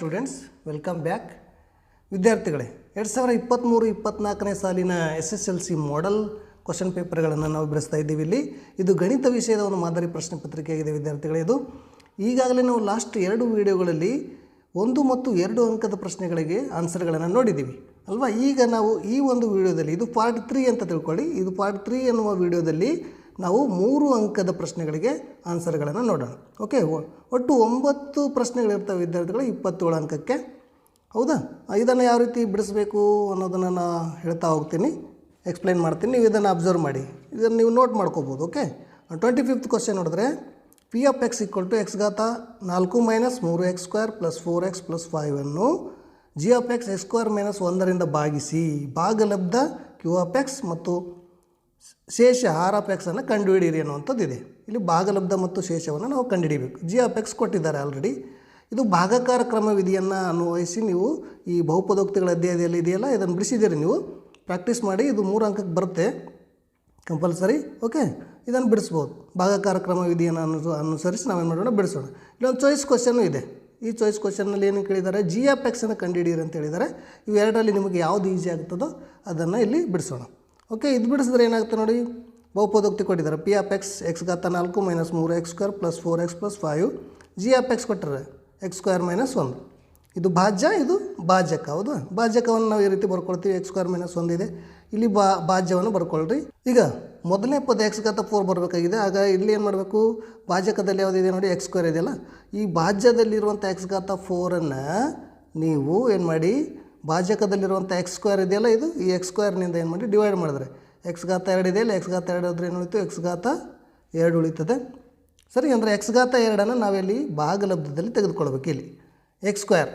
Students welcome back ವಿದ್ಯಾರ್ಥಿಗಳೇ, ಎರಡು ಸಾವಿರ ಇಪ್ಪತ್ತ್ಮೂರು ಇಪ್ಪತ್ತ್ನಾಲ್ಕನೇ ಸಾಲಿನ S S L C model question ಪೇಪರ್ಗಳನ್ನು ನಾವು ಬಿಡಿಸ್ತಾ ಇದ್ದೀವಿ ಇಲ್ಲಿ. ಇದು ಗಣಿತ ವಿಷಯದ ಒಂದು ಮಾದರಿ ಪ್ರಶ್ನೆ ಪತ್ರಿಕೆಯಾಗಿದೆ ವಿದ್ಯಾರ್ಥಿಗಳೇ ಇದು. ಈಗಾಗಲೇ ನಾವು ಲಾಸ್ಟ್ ಎರಡು ವಿಡಿಯೋಗಳಲ್ಲಿ ಒಂದು ಮತ್ತು ಎರಡು ಅಂಕದ ಪ್ರಶ್ನೆಗಳಿಗೆ ಆನ್ಸರ್ಗಳನ್ನು ನೋಡಿದ್ದೀವಿ. ಅಲ್ವಾ? ಈಗ ನಾವು ಈ ಒಂದು ವಿಡಿಯೋದಲ್ಲಿ ಇದು ಪಾರ್ಟ್ ತ್ರೀ ಅಂತ ತಿಳ್ಕೊಳ್ಳಿ. ಇದು ಪಾರ್ಟ್ ತ್ರೀ ಎನ್ನುವ ವಿಡಿಯೋದಲ್ಲಿ ನಾವು ಮೂರು ಅಂಕದ ಪ್ರಶ್ನೆಗಳಿಗೆ ಆನ್ಸರ್ಗಳನ್ನು ನೋಡೋಣ. ಓಕೆ ಒಟ್ಟು ಒಂಬತ್ತು ಪ್ರಶ್ನೆಗಳಿರ್ತವೆ ವಿದ್ಯಾರ್ಥಿಗಳು ಇಪ್ಪತ್ತೇಳು ಅಂಕಕ್ಕೆ. ಹೌದಾ? ಇದನ್ನು ಯಾವ ರೀತಿ ಬಿಡಿಸ್ಬೇಕು ಅನ್ನೋದನ್ನು ನಾನು ಹೇಳ್ತಾ ಹೋಗ್ತೀನಿ. ಎಕ್ಸ್ಪ್ಲೈನ್ ಮಾಡ್ತೀನಿ, ನೀವು ಇದನ್ನು ಅಬ್ಸರ್ವ್ ಮಾಡಿ. ಇದನ್ನು ನೀವು ನೋಟ್ ಮಾಡ್ಕೋಬೋದು, ಓಕೆ? ಟ್ವೆಂಟಿ ಫಿಫ್ತ್ ಕ್ವಶನ್ ನೋಡಿದ್ರೆ P of X equal to X ಘಾತ ನಾಲ್ಕು ಮೈನಸ್ ಮೂರು X square plus four X plus ಫೈವನ್ನು G of X X square minus ಒಂದರಿಂದ ಭಾಗಿಸಿ ಭಾಗಲಬ್ಧ ಕ್ಯೂ ಆಫ್ ಎಕ್ಸ್ ಮತ್ತು ಶೇಷ ಆರ್ ಆಫ್ ಎಕ್ಸನ್ನು ಕಂಡುಹಿಡಿಯಿರಿ ಅನ್ನುವಂಥದ್ದು ಇದೆ ಇಲ್ಲಿ ಭಾಗಲಬ್ಧ ಮತ್ತು ಶೇಷವನ್ನು ನಾವು ಕಂಡುಹಿಡಿಬೇಕು. ಜಿ ಆಫ್ ಎಕ್ಸ್ ಕೊಟ್ಟಿದ್ದಾರೆ ಆಲ್ರೆಡಿ ಇದು ಭಾಗಕಾರ ಕ್ರಮ ವಿಧಿಯನ್ನು ಅನ್ವಯಿಸಿ ನೀವು ಈ ಬಹುಪದೋಕ್ತಿಗಳ ಅಧ್ಯಾಯದಲ್ಲಿ ಇದೆಯಲ್ಲ, ಇದನ್ನು ಬಿಡಿಸಿದ್ದೀರಿ ನೀವು. ಪ್ರಾಕ್ಟೀಸ್ ಮಾಡಿ, ಇದು ಮೂರು ಅಂಕಕ್ಕೆ ಬರುತ್ತೆ. ಕಂಪಲ್ಸರಿ ಓಕೆ ಇದನ್ನು ಬಿಡಿಸ್ಬೋದು. ಭಾಗಕಾರ ಕ್ರಮ ವಿಧಿಯನ್ನು ಅನು ಅನುಸರಿಸಿ ನಾವೇನು ಮಾಡೋಣ, ಬಿಡಿಸೋಣ. ಇಲ್ಲೊಂದು ಚಾಯ್ಸ್ ಕ್ವಶನ್ನು ಇದೆ. ಈ ಚಾಯ್ಸ್ ಕ್ವಶನ್ನಲ್ಲಿ ಏನು ಕೇಳಿದ್ದಾರೆ? ಜಿ ಆಫ್ ಎಕ್ಸನ್ನು ಕಂಡುಹಿಡಿಯಿರಿ ಅಂತ ಹೇಳಿದ್ದಾರೆ. ಇವೆರಡರಲ್ಲಿ ನಿಮಗೆ ಯಾವುದು ಈಸಿ ಆಗ್ತದೋ ಅದನ್ನು ಇಲ್ಲಿ ಬಿಡಿಸೋಣ. ಓಕೆ, ಇದು ಬಿಡಿಸಿದ್ರೆ ಏನಾಗುತ್ತೆ ನೋಡಿ, ಬಹುಪದೋಕ್ತಿ ಕೊಟ್ಟಿದ್ದಾರೆ. ಪಿ ಆಫ್ ಎಕ್ಸ್ ಎಕ್ಸ್ ಗಾತ ನಾಲ್ಕು ಮೈನಸ್ ಮೂರು X square plus four X plus five G of X ಕೊಟ್ಟರೆ ಎಕ್ಸ್ ಸ್ಕ್ವೇರ್ ಮೈನಸ್ ಒಂದು. ಇದು ಭಾಜ್ಯ, ಇದು ಭಾಜ್ಯಕ ಹೌದು? ಭಾಜ್ಯಕವನ್ನು ನಾವು ಈ ರೀತಿ ಬರ್ಕೊಳ್ತೀವಿ. ಎಕ್ಸ್ ಸ್ಕ್ವೇರ್ ಮೈನಸ್ ಇದೆ. ಇಲ್ಲಿ ಬಾ ಭಾಜ್ಯವನ್ನು ಬರ್ಕೊಳ್ರಿ. ಈಗ ಮೊದಲನೇ ಪದ ಎಕ್ಸ್ ಗಾತ ಫೋರ್ ಬರಬೇಕಾಗಿದೆ. ಆಗ ಇಲ್ಲಿ ಏನು ಮಾಡಬೇಕು? ಭಾಜಕದಲ್ಲಿ ಯಾವುದಿದೆ ನೋಡಿ ಎಕ್ಸ್ ಸ್ಕ್ವೇರ್ ಇದೆಯಲ್ಲ? ಈ ಭಾಜ್ಯದಲ್ಲಿರುವಂಥ ಎಕ್ಸ್ ಗಾತ ಫೋರನ್ನು ನೀವು ಏನು ಮಾಡಿ ಭಾಜಕದಲ್ಲಿರುವಂಥ ಎಕ್ಸ್ ಸ್ಕ್ವೇರ್ ಇದೆಯಲ್ಲ ಇದು? ಈ ಎಕ್ಸ್ ಸ್ಕ್ವೇರ್ನಿಂದ ಏನು ಮಾಡಿ ಡಿವೈಡ್ ಮಾಡಿದ್ರೆ. ಎಕ್ಸ್ ಗಾತ ಎರಡು ಇದೆಯಲ್ಲ ಎಕ್ಸ್ ಗಾತ ಎರಡು ಹೋದ್ರೆ ಏನು ಉಳಿತು? ಎಕ್ಸ್ ಗಾತ ಎರಡು ಉಳಿತದೆ. ಸರಿ, ಅಂದರೆ ಎಕ್ಸ್ ಗಾತ ಎರಡನ್ನು ನಾವೆಲ್ಲಿ ಭಾಗಲಬ್ಧದಲ್ಲಿ ತೆಗೆದುಕೊಳ್ಬೇಕು ಇಲ್ಲಿ. ಎಕ್ಸ್ ಸ್ಕ್ವೇರ್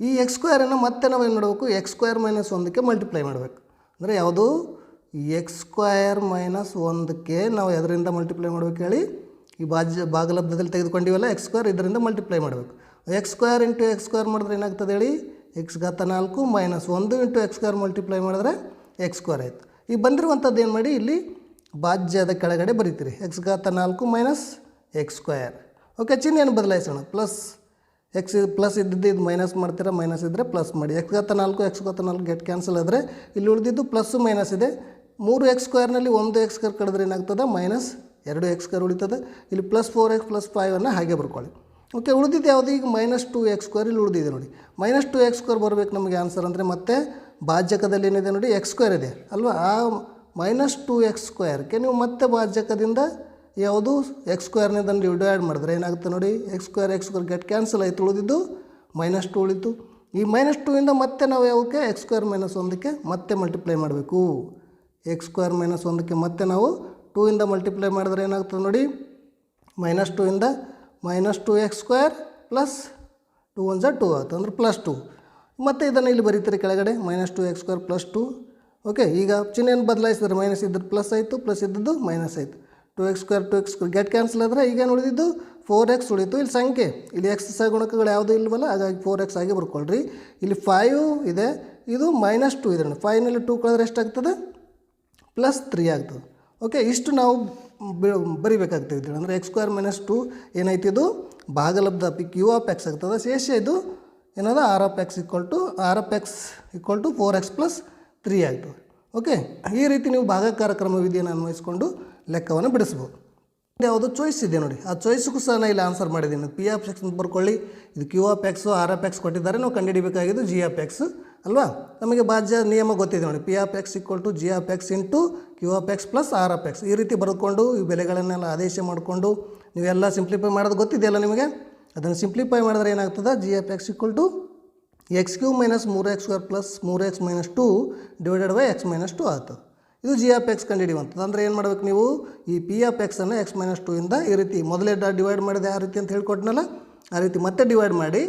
ಈ ಎಕ್ಸ್ ಸ್ಕ್ವೇರನ್ನು ಮತ್ತೆ ನಾವು ಏನು ಮಾಡಬೇಕು? ಎಕ್ಸ್ ಸ್ಕ್ವೇರ್ ಮೈನಸ್ ಒಂದಕ್ಕೆ ಮಲ್ಟಿಪ್ಲೈ ಮಾಡಬೇಕು. ಅಂದರೆ ಯಾವುದು? ಎಕ್ಸ್ ಸ್ಕ್ವೇರ್ ಮೈನಸ್ ಒಂದಕ್ಕೆ ನಾವು ಅದರಿಂದ ಮಲ್ಟಿಪ್ಲೈ ಮಾಡಬೇಕು ಹೇಳಿ? ಈ ಬಾಜ ಭಾಗಲಬ್ಧದಲ್ಲಿ ತೆಗೆದುಕೊಂಡಿವಲ್ಲ ಎಕ್ಸ್ ಸ್ಕ್ವೇರ್ ಇದರಿಂದ ಮಲ್ಟಿಪ್ಲೈ ಮಾಡಬೇಕು. X square into X square ಮಾಡಿದ್ರೆ ಏನಾಗ್ತದೆ ಹೇಳಿ? ಎಕ್ಸ್ ಘಾತ ನಾಲ್ಕು ಮೈನಸ್ ಒಂದು ಇಂಟು ಎಕ್ಸ್ ಸ್ಕ್ವೇರ್ ಮಲ್ಟಿಪ್ಲೈ ಮಾಡಿದ್ರೆ ಎಕ್ಸ್ ಸ್ಕ್ವೇರ್ ಆಯಿತು. ಈಗ ಬಂದಿರುವಂಥದ್ದು ಏನು ಮಾಡಿ ಇಲ್ಲಿ? ಬಾಜ್ಯದ ಕೆಳಗಡೆ ಬರೀತೀರಿ. ಎಕ್ಸ್ ಘಾತ ನಾಲ್ಕು ಮೈನಸ್ ಎಕ್ಸ್ ಸ್ಕ್ವೇರ್ ಓಕೆ ಚಿಹ್ನೆಯನ್ನು ಬದಲಾಯಿಸೋಣ. ಪ್ಲಸ್ ಎಕ್ಸ್ ಪ್ಲಸ್ ಇದ್ದಿದ್ದು ಇದು ಮೈನಸ್ ಮಾಡ್ತೀರಾ? ಮೈನಸ್ ಇದ್ದರೆ ಪ್ಲಸ್ ಮಾಡಿ. ಎಕ್ಸ್ ಘಾತ ನಾಲ್ಕು ಎಕ್ಸ್ ಘಾತ ನಾಲ್ಕು ಗೆಟ್ ಕ್ಯಾನ್ಸಲ್ ಆದರೆ ಇಲ್ಲಿ ಉಳಿದಿದ್ದು ಪ್ಲಸ್ಸು ಮೈನಸ್ ಇದೆ. ಮೂರು ಎಕ್ಸ್ ಸ್ಕ್ವೇರ್ನಲ್ಲಿ ಒಂದು ಎಕ್ಸ್ ಸ್ಕ್ವೇರ್ ಕಳೆದ್ರೆ ಏನಾಗ್ತದೆ? ಮೈನಸ್ ಎರಡು ಎಕ್ಸ್ ಸ್ಕ್ವೇರ್ ಉಳಿತದೆ. ಇಲ್ಲಿ ಪ್ಲಸ್ ಫೋರ್ ಎಕ್ಸ್ ಪ್ಲಸ್ ಫೈವನ್ನು ಹಾಗೆ ಬರ್ಕೊಳ್ಳಿ. ಓಕೆ ಉಳಿದಿದ್ದು ಯಾವುದು? ಈಗ ಮೈನಸ್ ಟು ಎಕ್ಸ್ ಸ್ಕ್ವೇರ್ ಇಲ್ಲಿ ಉಳಿದಿದೆ ನೋಡಿ. ಮೈನಸ್ ಟು ಎಕ್ಸ್ ಸ್ಕ್ವೇರ್ ಬರಬೇಕು ನಮಗೆ ಆನ್ಸರ್ ಅಂದರೆ ಮತ್ತೆ ಭಾಜ್ಯಕದಲ್ಲಿ ಏನಿದೆ ನೋಡಿ? ಎಕ್ಸ್ ಸ್ಕ್ವೇರ್ ಇದೆ. ಅಲ್ವಾ? ಆ ಮೈನಸ್ ಟು ಎಕ್ಸ್ ಸ್ಕ್ವೇರ್ಗೆ ನೀವು ಮತ್ತೆ ಭಾಜ್ಯಕದಿಂದ ಯಾವುದು? ಎಕ್ಸ್ ಸ್ಕ್ವೇರ್ನಿಂದ ಡಿವೈಡ್ ಮಾಡಿದ್ರೆ ಏನಾಗುತ್ತೆ ನೋಡಿ? X square X square get cancel ಆಯಿತು, ಉಳಿದಿದ್ದು ಮೈನಸ್ ಟು ಉಳಿತು. ಈ ಮೈನಸ್ ಇಂದ ಮತ್ತೆ ನಾವು ಯಾವಕ್ಕೆ ಎಕ್ಸ್ ಸ್ಕ್ವೇರ್ ಮೈನಸ್ ಒಂದಕ್ಕೆ ಮತ್ತೆ ಮಲ್ಟಿಪ್ಲೈ ಮಾಡಬೇಕು. ಎಕ್ಸ್ ಸ್ಕ್ವೇರ್ ಮೈನಸ್ ಒಂದಕ್ಕೆ ಮತ್ತೆ ನಾವು ಟೂ ಇಂದ ಮಲ್ಟಿಪ್ಲೈ ಮಾಡಿದ್ರೆ ಏನಾಗ್ತದೆ ನೋಡಿ? ಮೈನಸ್ ಇಂದ minus two X square plus two one Jha two ಆಯ್ತು ಅಂದ್ರೆ ಪ್ಲಸ್ ಟು. ಮತ್ತು ಇದನ್ನು ಇಲ್ಲಿ ಬರೀತೀರಿ ಕೆಳಗಡೆ, minus two X square plus two. Okay ಈಗ ಚಿಹ್ನೆಯನ್ನು ಬದಲಾಯಿಸಿದ್ರೆ ಮೈನಸ್ ಇದ್ದರೆ ಪ್ಲಸ್ ಆಯಿತು, ಪ್ಲಸ್ ಇದ್ದದ್ದು ಮೈನಸ್ ಆಯಿತು. Two X square, two X square get cancel ಆದರೆ ಈಗೇನು ಉಳಿದಿದ್ದು? ಫೋರ್ ಎಕ್ಸ್ ಉಳಿತು. ಇಲ್ಲಿ ಸಂಖ್ಯೆ, ಇಲ್ಲಿ ಎಕ್ಸ್ ಸಗುಣಕಗಳು ಯಾವುದೂ ಇಲ್ವಲ್ಲ, ಹಾಗಾಗಿ ಫೋರ್ ಎಕ್ಸ್ ಆಗಿ ಬರ್ಕೊಳ್ರಿ. ಇಲ್ಲಿ ಫೈವ್ ಇದೆ, ಇದು ಮೈನಸ್ ಟು ಇದ್ರೆ ಫೈನಲ್ಲಿ ಟೂ ಕಳೆದ್ರೆ ಎಷ್ಟಾಗ್ತದೆ? ಪ್ಲಸ್ ತ್ರೀ ಆಗ್ತದೆ. ಓಕೆ ಇಷ್ಟು ನಾವು ಬಿ- ಬರಿಬೇಕಾಗ್ತದೆ ಇದ್ರಲ್ಲಿ ಅಂದರೆ ಎಕ್ಸ್ ಸ್ಕ್ವೇರ್ ಮೈನಸ್ ಟು ಏನೈತಿ ಇದು? ಭಾಗಲಬ್ಧ ಪಿ ಕ್ಯೂ ಆಫ್ ಎಕ್ಸ್ ಆಗ್ತದೆ. ಶೇಷ ಇದು ಏನದ? R of X equal to R of X equal to four X plus three ಆಗ್ತದೆ. ಓಕೆ ಈ ರೀತಿ ನೀವು ಭಾಗಕಾರ ಕ್ರಮ ವಿಧಿಯನ್ನು ಅನ್ವಯಿಸಿಕೊಂಡು ಲೆಕ್ಕವನ್ನು ಬಿಡಿಸ್ಬೋದು. ಯಾವುದು ಚಾಯ್ಸ್ ಇದೆ ನೋಡಿ. ಆ ಚಾಯ್ಸ್ಗೂ ಸಹ ನಾನು ಇಲ್ಲಿ ಆನ್ಸರ್ ಮಾಡಿದ್ದೀನಿ. ಪಿ ಆಫ್ ಎಕ್ಸ್ ಬರ್ಕೊಳ್ಳಿ. ಇದು Q of X R of X ಕೊಟ್ಟಿದ್ದಾರೆ. ನಾವು ಕಂಡುಹಿಡಿಬೇಕಾಗಿದ್ದು ಜಿ ಆಫ್ ಎಕ್ಸ್ ಅಲ್ವಾ? ನಮಗೆ ಬಾಜ್ಯ ನಿಯಮ ಗೊತ್ತಿದೆ ನೋಡಿ. P of X equal to G of X into Q of X plus R of X ಈ ರೀತಿ ಬರೆದುಕೊಂಡು ಈ ಬೆಲೆಗಳನ್ನೆಲ್ಲ ಆದೇಶ ಮಾಡಿಕೊಂಡು ನೀವೆಲ್ಲ ಸಿಂಪ್ಲಿಫೈ ಮಾಡೋದು ಗೊತ್ತಿದೆಯಲ್ಲ ನಿಮಗೆ? ಅದನ್ನು ಸಿಂಪ್ಲಿಫೈ ಮಾಡಿದ್ರೆ ಏನಾಗ್ತದೆ? G of X equal to X cube minus ಮೂರು ಎಕ್ಸ್ ಸ್ಕ್ವೇರ್ ಪ್ಲಸ್ ಮೂರು X minus two divided by X minus two ಆಗ್ತದೆ ಇದು ಜಿ ಆಫ್ ಎಕ್ಸ್ ಕಂಡುಹಿಡಿಯುವಂಥದ್ದು. ಅಂದರೆ ಏನು ಮಾಡಬೇಕು ನೀವು? ಈ ಪಿ ಆಫ್ ಎಕ್ಸನ್ನು ಎಕ್ಸ್ ಮೈನಸ್ ಟು ಇಂದ ಈ ರೀತಿ ಮೊದಲೇ ಡಿವೈಡ್ ಮಾಡಿದೆ ಆ ರೀತಿ ಅಂತ ಹೇಳ್ಕೊಟ್ನಲ್ಲ? ಆ ರೀತಿ ಮತ್ತೆ ಡಿವೈಡ್ ಮಾಡಿ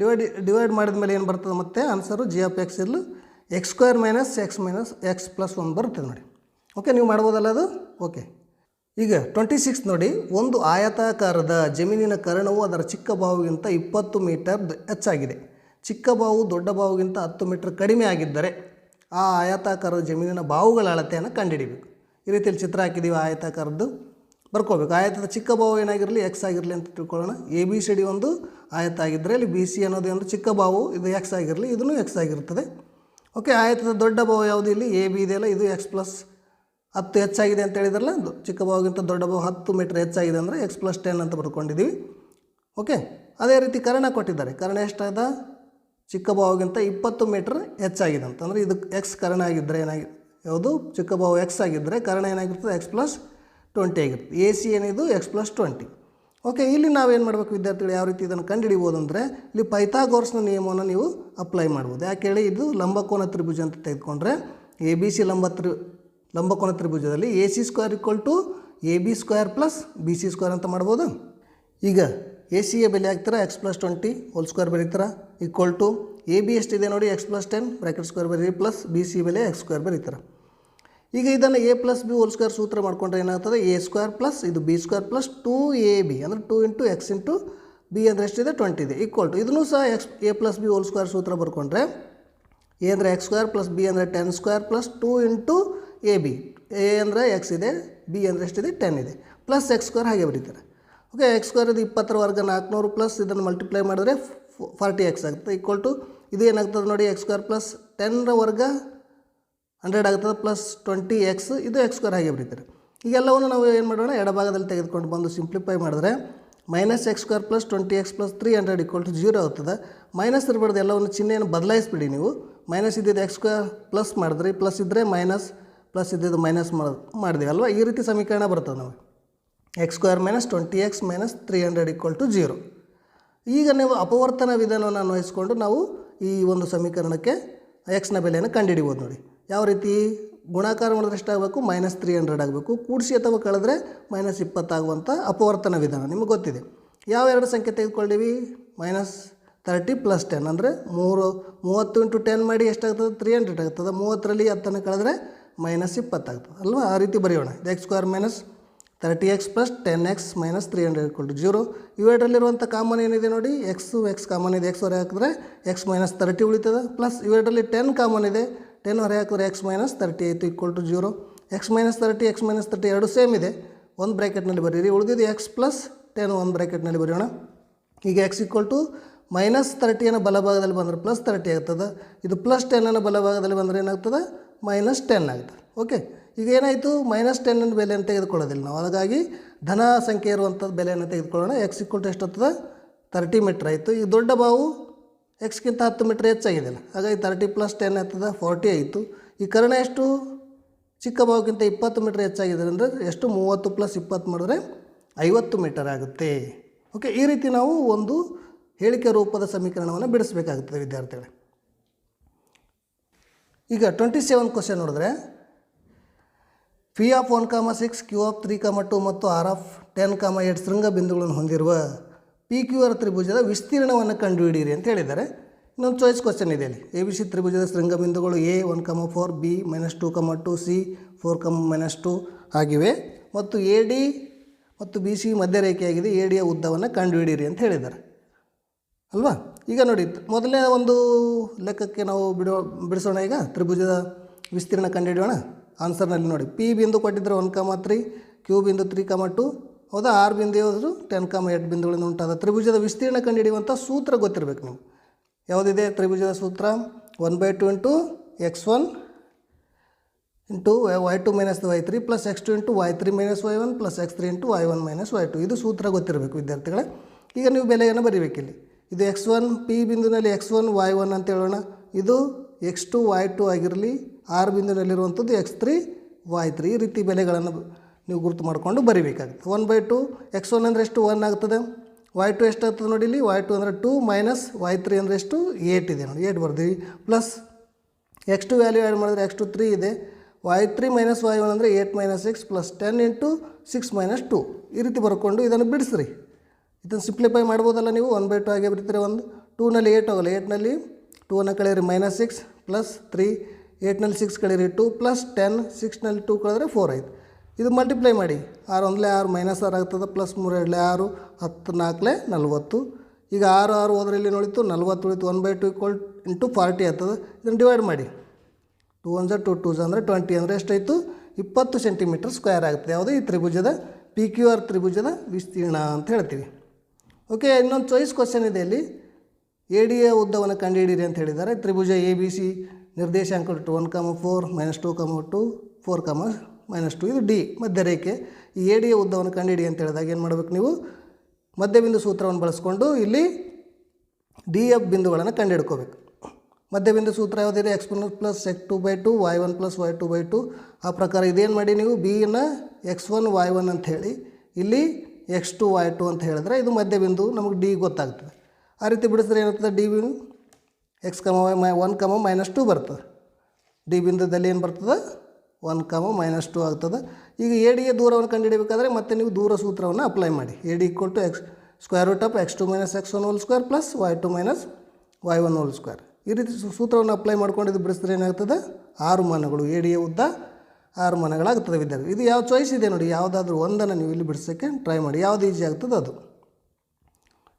ಡಿವೈಡ್ ಡಿವೈಡ್ ಮಾಡಿದ ಮೇಲೆ ಏನು ಬರ್ತದೆ ಮತ್ತೆ? ಆನ್ಸರು ಜಿ ಆಫ್ ಎಕ್ಸ್ ಇರಲು. X square minus X minus X plus one ಬರುತ್ತೆ ನೋಡಿ. ಓಕೆ ನೀವು ಮಾಡ್ಬೋದಲ್ಲ ಅದು? ಓಕೆ ಈಗ ಟ್ವೆಂಟಿ ಸಿಕ್ಸ್ ನೋಡಿ, ಒಂದು ಆಯತಾಕಾರದ ಜಮೀನಿನ ಕರ್ಣವು ಅದರ ಚಿಕ್ಕ ಬಾವುಗಿಂತ ಇಪ್ಪತ್ತು ಮೀಟರ್ ಹೆಚ್ಚಾಗಿದೆ. ಚಿಕ್ಕ ಬಾವು ದೊಡ್ಡ ಬಾವುಗಿಂತ ಹತ್ತು ಮೀಟರ್ ಕಡಿಮೆ ಆಗಿದ್ದರೆ ಆ ಆಯತಾಕಾರದ ಜಮೀನಿನ ಬಾವುಗಳ ಅಳತೆಯನ್ನು ಕಂಡುಹಿಡಿಬೇಕು. ಈ ರೀತಿಯಲ್ಲಿ ಚಿತ್ರ ಹಾಕಿದ್ದೀವಿ ಆಯತಾಕಾರದ್ದು. ಬರ್ಕೋಬೇಕು. ಆಯತದ ಚಿಕ್ಕ ಬಾವು ಏನಾಗಿರಲಿ ಎಕ್ಸ್ ಆಗಿರಲಿ ಅಂತ ತಿಳ್ಕೊಳ್ಳೋಣ. ಎ ಬಿ ಸಿ ಡಿ ಒಂದು ಆಯತ ಆಗಿದ್ದರೆ ಇಲ್ಲಿ ಬಿ ಸಿ ಅನ್ನೋದು ಒಂದು ಚಿಕ್ಕ ಭಾವು, ಇದು ಎಕ್ಸ್ ಆಗಿರಲಿ, ಇದನ್ನು ಎಕ್ಸ್ ಆಗಿರ್ತದೆ. ಓಕೆ ಆಯತದ ದೊಡ್ಡ ಬಾವು ಯಾವುದು ಇಲ್ಲಿ? ಎ ಬಿ ಇದೆಯಲ್ಲ, ಇದು ಎಕ್ಸ್ ಪ್ಲಸ್ ಹತ್ತು ಹೆಚ್ಚಾಗಿದೆ ಅಂತ ಹೇಳಿದ್ರಲ್ಲ, ಅದು ಚಿಕ್ಕ ಭಾವಗಿಂತ ದೊಡ್ಡ ಬಾವು ಹತ್ತು ಮೀಟ್ರ್ ಹೆಚ್ಚಾಗಿದೆ ಅಂದರೆ ಎಕ್ಸ್ ಪ್ಲಸ್ ಟೆನ್ ಅಂತ ಬರ್ಕೊಂಡಿದ್ದೀವಿ ಓಕೆ ಅದೇ ರೀತಿ ಕರಣ ಕೊಟ್ಟಿದ್ದಾರೆ. ಕರಣ ಎಷ್ಟಾದ? ಚಿಕ್ಕ ಭಾವಗಿಂತ ಇಪ್ಪತ್ತು ಮೀಟ್ರ್ ಹೆಚ್ಚಾಗಿದೆ ಅಂತಂದರೆ ಇದು ಎಕ್ಸ್ ಕರಣ ಆಗಿದ್ದರೆ ಏನಾಗಿ, ಯಾವುದು? ಚಿಕ್ಕ ಭಾವ ಎಕ್ಸ್ ಆಗಿದ್ದರೆ ಕರಣ ಏನಾಗಿರ್ತದೆ? ಎಕ್ಸ್ ಪ್ಲಸ್ ಟ್ವೆಂಟಿ ಆಗಿರ್ತದೆ ಎ ಸಿ ಏನಿದು ಎಕ್ಸ್ ಪ್ಲಸ್ ಟ್ವೆಂಟಿ ಓಕೆ ಇಲ್ಲಿ ನಾವೇನು ಮಾಡಬೇಕು ವಿದ್ಯಾರ್ಥಿಗಳು? ಯಾವ ರೀತಿ ಇದನ್ನು ಕಂಡುಹಿಡಿಬೋದು ಅಂದರೆ ಇಲ್ಲಿ ಪೈಥಾಗೋರ್ಸ್ನ ನಿಯಮವನ್ನು ನೀವು ಅಪ್ಲೈ ಮಾಡ್ಬೋದು. ಯಾಕೆ ಹೇಳಿ? ಇದು ಲಂಬಕೋನ ತ್ರಿಭುಜ ಅಂತ ತೆಗೆದುಕೊಂಡ್ರೆ ಎ ಬಿ ಸಿ ಲಂಬ ತ್ರಿ, ಲಂಬಕೋನ ತ್ರಿಭುಜದಲ್ಲಿ A C square equal to A B square plus B C square ಅಂತ ಮಾಡ್ಬೋದು. ಈಗ ಎ ಸಿಯ ಬೆಲೆ ಹಾಕ್ತೀರಾ? X plus twenty whole square ಬರೀತೀರಾ? Equal to A B ಎಷ್ಟಿದೆ ನೋಡಿ? X plus ten bracket square ಬರೀರಿ ಪ್ಲಸ್ ಬಿ ಸಿ ಬೆಲೆ ಎಕ್ಸ್ ಸ್ಕ್ವೇರ್ ಬರೀತೀರಾ? ಈಗ ಇದನ್ನು A plus B whole square ಸೂತ್ರ ಮಾಡ್ಕೊಂಡ್ರೆ ಏನಾಗ್ತದೆ? ಎ ಸ್ಕ್ವೇರ್ ಪ್ಲಸ್ ಇದು B square plus two A B ಅಂದರೆ two into X into B ಅಂದರೆ ಎಷ್ಟಿದೆ? ಟ್ವೆಂಟಿ ಇದೆ. ಈಕ್ವಲ್ ಟು ಇದನ್ನು ಸಹ X A plus B whole square ಸೂತ್ರ ಬರ್ಕೊಂಡ್ರೆ ಎ ಅಂದರೆ ಎಕ್ಸ್ ಸ್ಕ್ವೇರ್ ಪ್ಲಸ್ ಬಿ ಅಂದರೆ ten square plus two into A B A ಅಂದರೆ ಎಕ್ಸ್ ಇದೆ ಬಿ ಅಂದರೆ ಎಷ್ಟಿದೆ? ಟೆನ್ ಇದೆ. ಪ್ಲಸ್ ಎಕ್ಸ್ ಸ್ಕ್ವೇರ್ ಹಾಗೆ ಬರೀತಾರೆ. ಓಕೆ ಎಕ್ಸ್ ಸ್ಕ್ವೇರ್ ಇದು ಇಪ್ಪತ್ತರ ವರ್ಗ ನಾಲ್ಕುನೂರು ಪ್ಲಸ್ ಇದನ್ನು ಮಲ್ಟಿಪ್ಲೈ ಮಾಡಿದ್ರೆ ಫಾರ್ಟಿ ಎಕ್ಸ್ ಆಗುತ್ತೆ. ಈಕ್ವಲ್ ಟು ಇದು ಏನಾಗ್ತದೆ ನೋಡಿ? ಎಕ್ಸ್ ಸ್ಕ್ವೇರ್ ಪ್ಲಸ್ ಟೆನ್ರ ವರ್ಗ ಹಂಡ್ರೆಡ್ ಆಗ್ತದೆ ಪ್ಲಸ್ ಟ್ವೆಂಟಿ ಎಕ್ಸ್, ಇದು ಎಕ್ಸ್ ಸ್ಕ್ವೇರ್ ಹಾಗೆ ಬರೀತಾರೆ ಈಗೆಲ್ಲವನ್ನು ನಾವು ಏನು ಮಾಡೋಣ, ಎಡಭಾಗದಲ್ಲಿ ತೆಗೆದುಕೊಂಡು ಬಂದು ಸಿಂಪ್ಲಿಫೈ ಮಾಡಿದ್ರೆ minus X square plus twenty X plus three hundred equal to zero ಆಗ್ತದೆ. ಮೈನಸ್ ಇರಬಾರ್ದು, ಎಲ್ಲವನ್ನು ಚಿಹ್ನೆಯನ್ನು ಬದಲಾಯಿಸ್ಬಿಡಿ ನೀವು. ಮೈನಸ್ ಇದ್ದಿದ್ದು ಎಕ್ಸ್ ಸ್ಕ್ವೇರ್ ಪ್ಲಸ್ ಮಾಡಿದ್ರಿ, ಪ್ಲಸ್ ಇದ್ದರೆ ಮೈನಸ್, ಪ್ಲಸ್ ಇದ್ದಿದ್ದು ಮೈನಸ್ ಮಾಡಿ, ಮಾಡಿದ್ವಿ ಅಲ್ವಾ? ಈ ರೀತಿ ಸಮೀಕರಣ ಬರ್ತದೆ ನಾವು X square minus twenty X minus three hundred equal to zero. ಈಗ ನೀವು ಅಪವರ್ತನ ವಿಧಾನವನ್ನು ಅನ್ವಯಿಸ್ಕೊಂಡು ನಾವು ಈ ಒಂದು ಸಮೀಕರಣಕ್ಕೆ ಎಕ್ಸ್ನ ಬೆಲೆಯನ್ನು ಕಂಡುಹಿಡಿಬೋದು ನೋಡಿ. ಯಾವ ರೀತಿ ಗುಣಾಕಾರ ಮಾಡಿದ್ರೆ ಎಷ್ಟಾಗಬೇಕು ಮೈನಸ್ ತ್ರೀ ಹಂಡ್ರೆಡ್ ಆಗಬೇಕು. ಕೂಡಿಸಿ ಅಥವಾ ಕಳೆದ್ರೆ ಮೈನಸ್ ಇಪ್ಪತ್ತಾಗುವಂಥ ಅಪವರ್ತನ ವಿಧಾನ ನಿಮಗೆ ಗೊತ್ತಿದೆ. ಯಾವ ಎರಡು ಸಂಖ್ಯೆ ತೆಗೆದುಕೊಂಡೀವಿ ಮೈನಸ್ ತರ್ಟಿ ಪ್ಲಸ್ ಟೆನ್ ಅಂದರೆ ಮೂರು, ಮೂವತ್ತು ಇಂಟು ಟೆನ್ ಮಾಡಿ ಎಷ್ಟಾಗ್ತದೆ ತ್ರೀ ಹಂಡ್ರೆಡ್ ಆಗ್ತದೆ. ಮೂವತ್ತರಲ್ಲಿ ಹತ್ತನ್ನು ಕಳೆದ್ರೆ ಮೈನಸ್ ಇಪ್ಪತ್ತಾಗ್ತದೆ ಅಲ್ವಾ? ಆ ರೀತಿ ಬರೆಯೋಣ. X square minus thirty X plus ten X minus three hundred equal zero ಇವೆರಡರಲ್ಲಿರುವಂಥ common ಏನಿದೆ ನೋಡಿ? ಎಕ್ಸು ಎಕ್ಸ್ ಕಾಮನ್ ಇದೆ. ಎಕ್ಸ್ ವರೆ ಹಾಕಿದ್ರೆ ಎಕ್ಸ್ ಮೈನಸ್ ತರ್ಟಿ ಉಳಿತದೆ. ಪ್ಲಸ್ ಇವೆರಡರಲ್ಲಿ ಟೆನ್ ಕಾಮನ್ ಇದೆ. ಟೆನ್ ಹೊರೆ ಹಾಕಿದ್ರೆ ಎಕ್ಸ್ ಮೈನಸ್ ತರ್ಟಿ ಆಯಿತು equal to zero X minus thirty X minus thirty ಎರಡು ಸೇಮ್ ಇದೆ. ಒಂದು ಬ್ರ್ಯಾಕೆಟ್ನಲ್ಲಿ ಬರೀರಿ. ಉಳಿದಿದ್ದು ಎಕ್ಸ್ ಪ್ಲಸ್ ಟೆನ್ ಒಂದು ಬ್ರ್ಯಾಕೆಟ್ನಲ್ಲಿ ಬರೆಯೋಣ. ಈಗ ಎಕ್ಸ್ ಈಕ್ವಲ್ ಟು ಮೈನಸ್ ತರ್ಟಿಯನ್ನು ಬಲಭಾಗದಲ್ಲಿ ಬಂದರೆ ಪ್ಲಸ್ ತರ್ಟಿ ಆಗ್ತದೆ. ಇದು ಪ್ಲಸ್ ಟೆನ್ನನ್ನು ಬಲಭಾಗದಲ್ಲಿ ಬಂದರೆ ಏನಾಗ್ತದೆ? ಮೈನಸ್ ಟೆನ್ ಆಗ್ತದೆ. ಓಕೆ ಈಗ ಏನಾಯಿತು? ಮೈನಸ್ ಟೆನ್ನ ಬೆಲೆಯನ್ನು ತೆಗೆದುಕೊಳ್ಳೋದಿಲ್ಲ ನಾವು. ಹಾಗಾಗಿ ಧನ ಸಂಖ್ಯೆ ಇರುವಂಥದ್ದು ಬೆಲೆಯನ್ನು ತೆಗೆದುಕೊಳ್ಳೋಣ. ಎಕ್ಸ್ ಈಕ್ವಲ್ ಟು ಎಷ್ಟಾಗ್ತದೆ ತರ್ಟಿ ಮೀಟ್ರ್ ಆಯಿತು. ಈ ದೊಡ್ಡ ಬಾವು ಎಕ್ಸ್ಗಿಂತ ಹತ್ತು ಮೀಟ್ರ್ ಹೆಚ್ಚಾಗಿದೆಯಲ್ಲ, ಹಾಗಾಗಿ ತರ್ಟಿ ಪ್ಲಸ್ ಟೆನ್ ಆಗ್ತದೆ ಫಾರ್ಟಿ ಆಯಿತು. ಈ ಕರ್ಣ ಎಷ್ಟು? ಚಿಕ್ಕ ಭಾವಕ್ಕಿಂತ ಇಪ್ಪತ್ತು ಮೀಟ್ರ್ ಹೆಚ್ಚಾಗಿದೆ ಅಂದರೆ ಎಷ್ಟು? ಮೂವತ್ತು ಪ್ಲಸ್ ಇಪ್ಪತ್ತು ಮಾಡಿದ್ರೆ ಐವತ್ತು ಮೀಟರ್ ಆಗುತ್ತೆ. ಓಕೆ ಈ ರೀತಿ ನಾವು ಒಂದು ಹೇಳಿಕೆ ರೂಪದ ಸಮೀಕರಣವನ್ನು ಬಿಡಿಸಬೇಕಾಗುತ್ತದೆ ವಿದ್ಯಾರ್ಥಿಗಳೇ. ಈಗ ಟ್ವೆಂಟಿ ಸೆವೆನ್ ಕ್ವಶನ್ ನೋಡಿದ್ರೆ P of one comma six Q of three comma two ಮತ್ತು R of ten comma eight ಶೃಂಗ ಬಿಂದುಗಳನ್ನು ಹೊಂದಿರುವ ಪಿ ಕ್ಯೂ ಆರ್ ತ್ರಿಭುಜದ ವಿಸ್ತೀರ್ಣವನ್ನು ಕಂಡುಹಿಡಿಯಿರಿ ಅಂತ ಹೇಳಿದ್ದಾರೆ. ಇನ್ನೊಂದು ಚಾಯ್ಸ್ ಕ್ವಶನ್ ಇದೆ ಅಲ್ಲಿ ಎ ಬಿ ಸಿ ತ್ರಿಭುಜದ ಶೃಂಗ ಬಿಂದುಗಳು A one comma four B minus two comma two C four comma minus two ಆಗಿವೆ. ಮತ್ತು ಎ ಡಿ ಮತ್ತು ಬಿ ಸಿ ಮಧ್ಯರೇಖೆಯಾಗಿದೆ. ಎ ಡಿಯ ಉದ್ದವನ್ನು ಕಂಡುಹಿಡಿಯಿರಿ ಅಂತ ಹೇಳಿದ್ದಾರೆ. ಅಲ್ವಾ? ಈಗ ನೋಡಿ, ಮೊದಲನೇ ಒಂದು ಲೆಕ್ಕಕ್ಕೆ ನಾವು ಬಿಡೋ, ಬಿಡಿಸೋಣ ಈಗ. ತ್ರಿಭುಜದ ವಿಸ್ತೀರ್ಣ ಕಂಡುಹಿಡಿಯೋಣ. ಆನ್ಸರ್ನಲ್ಲಿ ನೋಡಿ. ಪಿ ಬಿಂದು ಕೊಟ್ಟಿದ್ದರೆ ಒನ್ ಕಮ ತ್ರೀ ಕ್ಯೂ ಬಿಂದು ತ್ರೀ ಕಮ ಟು ಹೌದಾ? ಆರು ಬಿಂದು ಯಾವುದು ಟೆನ್ ಕಾಮ ಎಂಟು ಬಿಂದುಗಳಿಂದ ಉಂಟಾದ ತ್ರಿಭುಜದ ವಿಸ್ತೀರ್ಣ ಕಂಡುಹಿಡಿಯುವಂಥ ಸೂತ್ರ ಗೊತ್ತಿರಬೇಕು ನೀವು. ಯಾವುದಿದೆ ತ್ರಿಭುಜದ ಸೂತ್ರ? One by two into X one into Y two minus Y three plus X two into Y three minus Y one plus X three into Y one minus Y two ಇದು ಸೂತ್ರ ಗೊತ್ತಿರಬೇಕು ವಿದ್ಯಾರ್ಥಿಗಳೇ. ಈಗ ನೀವು ಬೆಲೆಯನ್ನು ಬರೀಬೇಕಿಲ್ಲಿ. ಇದು ಎಕ್ಸ್ ಒನ್ ಪಿ ಬಿಂದುನಲ್ಲಿ ಎಕ್ಸ್ ಒನ್ ವೈ ಒನ್ ಅಂತ ಹೇಳೋಣ. ಇದು ಎಕ್ಸ್ ಟು ವೈ ಟು ಆಗಿರಲಿ, ಆರ್ ಬಿಂದುನಲ್ಲಿರುವಂಥದ್ದು ಎಕ್ಸ್ ತ್ರೀ ವೈ ತ್ರೀ ಈ ರೀತಿ ಬೆಲೆಗಳನ್ನು ನೀವು ಗುರುತು ಮಾಡಿಕೊಂಡು ಬರಿಬೇಕಾಗುತ್ತೆ. One by two X one ಅಂದರೆ ಎಷ್ಟು? ಒನ್ ಆಗ್ತದೆ? ವೈ ಟು ಎಷ್ಟು ಆಗ್ತದೆ ನೋಡಿ ಇಲ್ಲಿ? ವೈ ಟು ಅಂದರೆ ಟು ಮೈನಸ್ ವೈ ತ್ರೀ ಅಂದರೆ ಎಷ್ಟು? ಏಟ್ ಇದೆ ನೋಡಿ. ಏಟ್ ಬರ್ತೀವಿ plus X two value add ಮಾಡಿದ್ರೆ ಎಕ್ಸ್ ಟು ತ್ರೀ ಇದೆ. Y three minus Y one ಅಂದರೆ eight minus six plus ten into six minus two ಈ ರೀತಿ ಬರ್ಕೊಂಡು ಇದನ್ನು ಬಿಡಿಸ್ರಿ. ಇದನ್ನು ಸಿಂಪ್ಲಿಫೈ ಮಾಡ್ಬೋದಲ್ಲ ನೀವು? ಒನ್ ಬೈ ಟು ಹಾಗೆ ಬಿಡ್ತೀರಿ ಒಂದು? ಟೂನಲ್ಲಿ ಏಟ್ ಹೋಗಲ್ಲ. ಏಟ್ನಲ್ಲಿ ಟೂನ ಕಳೀರಿ ಮೈನಸ್ ಸಿಕ್ಸ್ ಪ್ಲಸ್ ತ್ರೀ ಏಟ್ನಲ್ಲಿ ಸಿಕ್ಸ್ ಕಳೀರಿ ಟು ಪ್ಲಸ್ ಟೆನ್ ಸಿಕ್ಸ್ನಲ್ಲಿ ಟೂ ಕಳೆದ್ರೆ ಫೋರ್ ಆಯ್ತು. ಇದು ಮಲ್ಟಿಪ್ಲೈ ಮಾಡಿ. ಆರು ಒಂದಲೇ ಆರು ಮೈನಸ್ ಆರು ಆಗ್ತದೆ ಪ್ಲಸ್ ಮೂರು ಎರಡಲೇ ಆರು, ಹತ್ತು ನಾಲ್ಕಲೇ ನಲ್ವತ್ತು. ಈಗ ಆರು ಆರು ಹೋದ್ರೆ ಇಲ್ಲಿ ನೋಡಿತು ನಲ್ವತ್ತು ಉಳಿತು one by two equal into forty ಆಗ್ತದೆ. ಇದನ್ನು ಡಿವೈಡ್ ಮಾಡಿ. ಟೂ ಒನ್ ಝರ್ ಟು ಟೂಸ್ ಅಂದರೆ ಟ್ವೆಂಟಿ ಅಂದರೆ ಎಷ್ಟಾಯಿತು? ಇಪ್ಪತ್ತು ಸೆಂಟಿಮೀಟರ್ ಸ್ಕ್ವೇರ್ ಆಗುತ್ತೆ ಯಾವುದೇ? ಈ ತ್ರಿಭುಜದ ಪಿ ಕ್ಯೂ ಆರ್ ತ್ರಿಭುಜದ ವಿಸ್ತೀರ್ಣ ಅಂತ ಹೇಳ್ತೀವಿ. ಓಕೆ ಇನ್ನೊಂದು ಚಾಯ್ಸ್ ಕ್ವಶನ್ ಇದೆ ಇಲ್ಲಿ. ಎ ಡಿಯ ಉದ್ದವನ್ನು ಕಂಡುಹಿಡಿಯಿರಿ ಅಂತ ಹೇಳಿದ್ದಾರೆ. ತ್ರಿಭುಜ ಎ ಬಿ ಸಿ ನಿರ್ದೇಶಾಂಕ two one comma four minus two comma two four comma minus two ಇದು ಡಿ ಮಧ್ಯರೇಖೆ. ಈ ಎ ಡಿಯ ಉದ್ದವನ್ನು ಕಂಡುಹಿಡಿ ಅಂತ ಹೇಳಿದಾಗ ಏನು ಮಾಡಬೇಕು ನೀವು? ಮಧ್ಯಬಿಂದು ಸೂತ್ರವನ್ನು ಬಳಸ್ಕೊಂಡು ಇಲ್ಲಿ ಡಿ ಎಫ್ ಬಿಂದುಗಳನ್ನು ಕಂಡುಹಿಡ್ಕೋಬೇಕು. ಮಧ್ಯಬಿಂದು ಸೂತ್ರ ಯಾವುದಿದೆ? X one plus x two by two y one plus y two by two ಆ ಪ್ರಕಾರ ಇದೇನು ಮಾಡಿ ನೀವು? ಬಿನ ಎಕ್ಸ್ ಒನ್ ವೈ ಒನ್ ಅಂತ ಹೇಳಿ ಇಲ್ಲಿ ಎಕ್ಸ್ ಟು ವೈ ಟು ಅಂತ ಹೇಳಿದ್ರೆ ಇದು ಮಧ್ಯಬಿಂದು ನಮಗೆ ಡಿ ಗೊತ್ತಾಗ್ತದೆ. ಆ ರೀತಿ ಬಿಡಿಸಿದ್ರೆ ಏನಾಗ್ತದೆ? ಡಿ ಬಿಂದು ಎಕ್ಸ್ ಕಮ ವೈ ಮೈ ಒನ್ ಕಮ ಮೈನಸ್ ಟು ಬರ್ತದೆ. ಡಿ ಬಿಂದುದಲ್ಲಿ ಏನು ಬರ್ತದೆ? ಒನ್ ಕಾಮ ಮೈನಸ್ ಟು ಆಗ್ತದೆ. ಈಗ ಎ ಡಿಗೆ ದೂರವನ್ನು ಕಂಡುಹಿಡಬೇಕಾದ್ರೆ ಮತ್ತೆ ನೀವು ದೂರ ಸೂತ್ರವನ್ನು ಅಪ್ಲೈ ಮಾಡಿ. A D equal to X square root of X two minus X one whole square plus Y two minus Y one whole square ಈ ರೀತಿ ಸೂತ್ರವನ್ನು ಅಪ್ಲೈ ಮಾಡ್ಕೊಂಡು ಇದು ಬಿಡಿಸಿದ್ರೆ ಏನಾಗ್ತದೆ? ಆರು ಮನಗಳು. ಎ ಡಿಯ ಉದ್ದ ಆರು ಮನಗಳಾಗ್ತದೆ ವಿದ್ಯಾರ್ಥಿ. ಇದು ಯಾವ ಚಾಯ್ಸ್ ಇದೆ ನೋಡಿ. ಯಾವುದಾದ್ರೂ ಒಂದನ್ನು ನೀವು ಇಲ್ಲಿ ಬಿಡಿಸೋಕ್ಕೆ ಟ್ರೈ ಮಾಡಿ. ಯಾವುದು ಈಜಿ ಆಗ್ತದೆ ಅದು?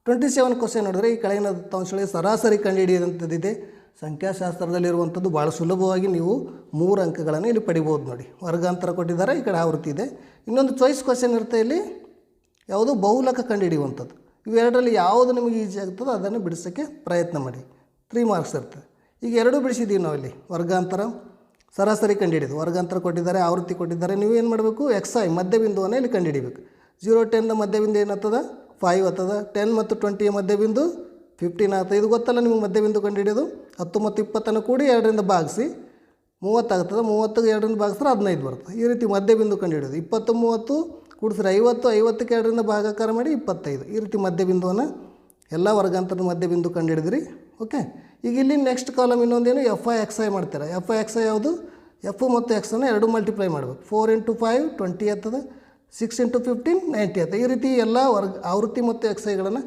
ಟ್ವೆಂಟಿ ಸೆವೆನ್ ಕ್ವಶನ್ ನೋಡಿದ್ರೆ ಈ ಕೆಳಗಿನ ದತ್ತಾಂಶಗಳಿಗೆ ಸರಾಸರಿ ಕಂಡುಹಿಡಿಯುವಂಥದ್ದಿದೆ ಸಂಖ್ಯಾಶಾಸ್ತ್ರದಲ್ಲಿರುವಂಥದ್ದು ಭಾಳ ಸುಲಭವಾಗಿ ನೀವು ಮೂರು ಅಂಕಗಳನ್ನು ಇಲ್ಲಿ ಪಡಿಬೋದು ನೋಡಿ. ವರ್ಗಾಂತರ ಕೊಟ್ಟಿದ್ದಾರೆ, ಈ ಕಡೆ ಆವೃತ್ತಿ ಇದೆ. ಇನ್ನೊಂದು ಚಾಯ್ಸ್ ಕ್ವಶನ್ ಇರುತ್ತೆ ಇಲ್ಲಿ. ಯಾವುದು? ಬಹುಲಕ ಕಂಡುಹಿಡಿಯುವಂಥದ್ದು. ಇವೆರಡರಲ್ಲಿ ಯಾವುದು ನಿಮಗೆ ಈಸಿ ಆಗ್ತದೋ ಅದನ್ನು ಬಿಡಿಸೋಕ್ಕೆ ಪ್ರಯತ್ನ ಮಾಡಿ. ತ್ರೀ ಮಾರ್ಕ್ಸ್ ಇರ್ತದೆ ಈಗ ಎರಡೂ ಬಿಡಿಸಿದ್ದೀವಿ ನಾವು ಇಲ್ಲಿ ವರ್ಗಾಂತರ, ಸರಾಸರಿ ಕಂಡುಹಿಡಿದು. ವರ್ಗಾಂತರ ಕೊಟ್ಟಿದ್ದಾರೆ, ಆವೃತ್ತಿ ಕೊಟ್ಟಿದ್ದಾರೆ. ನೀವು ಏನು ಮಾಡಬೇಕು? ಎಕ್ಸ್ ಐ ಮಧ್ಯಬಿಂದುವನ್ನು ಇಲ್ಲಿ ಕಂಡುಹಿಡಿಬೇಕು. ಜೀರೋ ಟೆನ್ನ ಮಧ್ಯಬಿಂದು ಏನಾಗ್ತದ? ಫೈವ್ ಆಗ್ತದೆ. ಟೆನ್ ಮತ್ತು ಟ್ವೆಂಟಿಯ ಮಧ್ಯಬಿಂದು ಫಿಫ್ಟೀನ್ ಆಗ್ತದೆ ಇದು ಗೊತ್ತಲ್ಲ ನಿಮಗೆ ಮಧ್ಯಬಿಂದು ಕಂಡುಹಿಡಿಯೋದು? ಹತ್ತು ಮತ್ತು ಇಪ್ಪತ್ತನ್ನು ಕೂಡಿ ಎರಡರಿಂದ ಭಾಗಿಸಿ ಮೂವತ್ತಾಗ್ತದೆ ಮೂವತ್ತಿಗೆ ಎರಡರಿಂದ ಭಾಗಿಸಿದ್ರೆ ಹದಿನೈದು ಬರ್ತದೆ ಈ ರೀತಿ ಮಧ್ಯಬಿಂದು ಕಂಡುಹಿಡಿಯೋದು. ಇಪ್ಪತ್ತು, ಮೂವತ್ತು ಕೂಡಿಸಿದ್ರೆ ಐವತ್ತು, ಐವತ್ತಕ್ಕೆ ಎರಡರಿಂದ ಭಾಗಾಕಾರ ಮಾಡಿ ಇಪ್ಪತ್ತೈದು. ಈ ರೀತಿ ಮಧ್ಯಬಿಂದುವನ್ನು ಎಲ್ಲ ವರ್ಗಾಂತರದ ಮಧ್ಯಬಿಂದು ಕಂಡುಹಿಡಿದ್ರಿ. ಓಕೆ? ಈಗ ಇಲ್ಲಿ ನೆಕ್ಸ್ಟ್ ಕಾಲಮ್ ಇನ್ನೊಂದೇನು? ಎಫ್ ಐ ಎಕ್ಸ್ ಐ ಮಾಡ್ತಾರೆ? ಎಫ್ ಐ ಎಕ್ಸ್ ಐ ಯಾವುದು? ಎಫ್ ಮತ್ತು ಎಕ್ಸನ್ನು ಎರಡು ಮಲ್ಟಿಪ್ಲೈ ಮಾಡಬೇಕು. ಫೋರ್ ಇಂಟು ಫೈವ್ ಟ್ವೆಂಟಿ ಆಗ್ತದೆ ಸಿಕ್ಸ್ ಇಂಟು ಫಿಫ್ಟೀನ್ ನೈಂಟಿ ಆಗ್ತದೆ ಈ ರೀತಿ ಎಲ್ಲ ವರ್ಗ ಆವೃತ್ತಿ ಮತ್ತು ಎಕ್ಸ್ ಐಗಳನ್ನು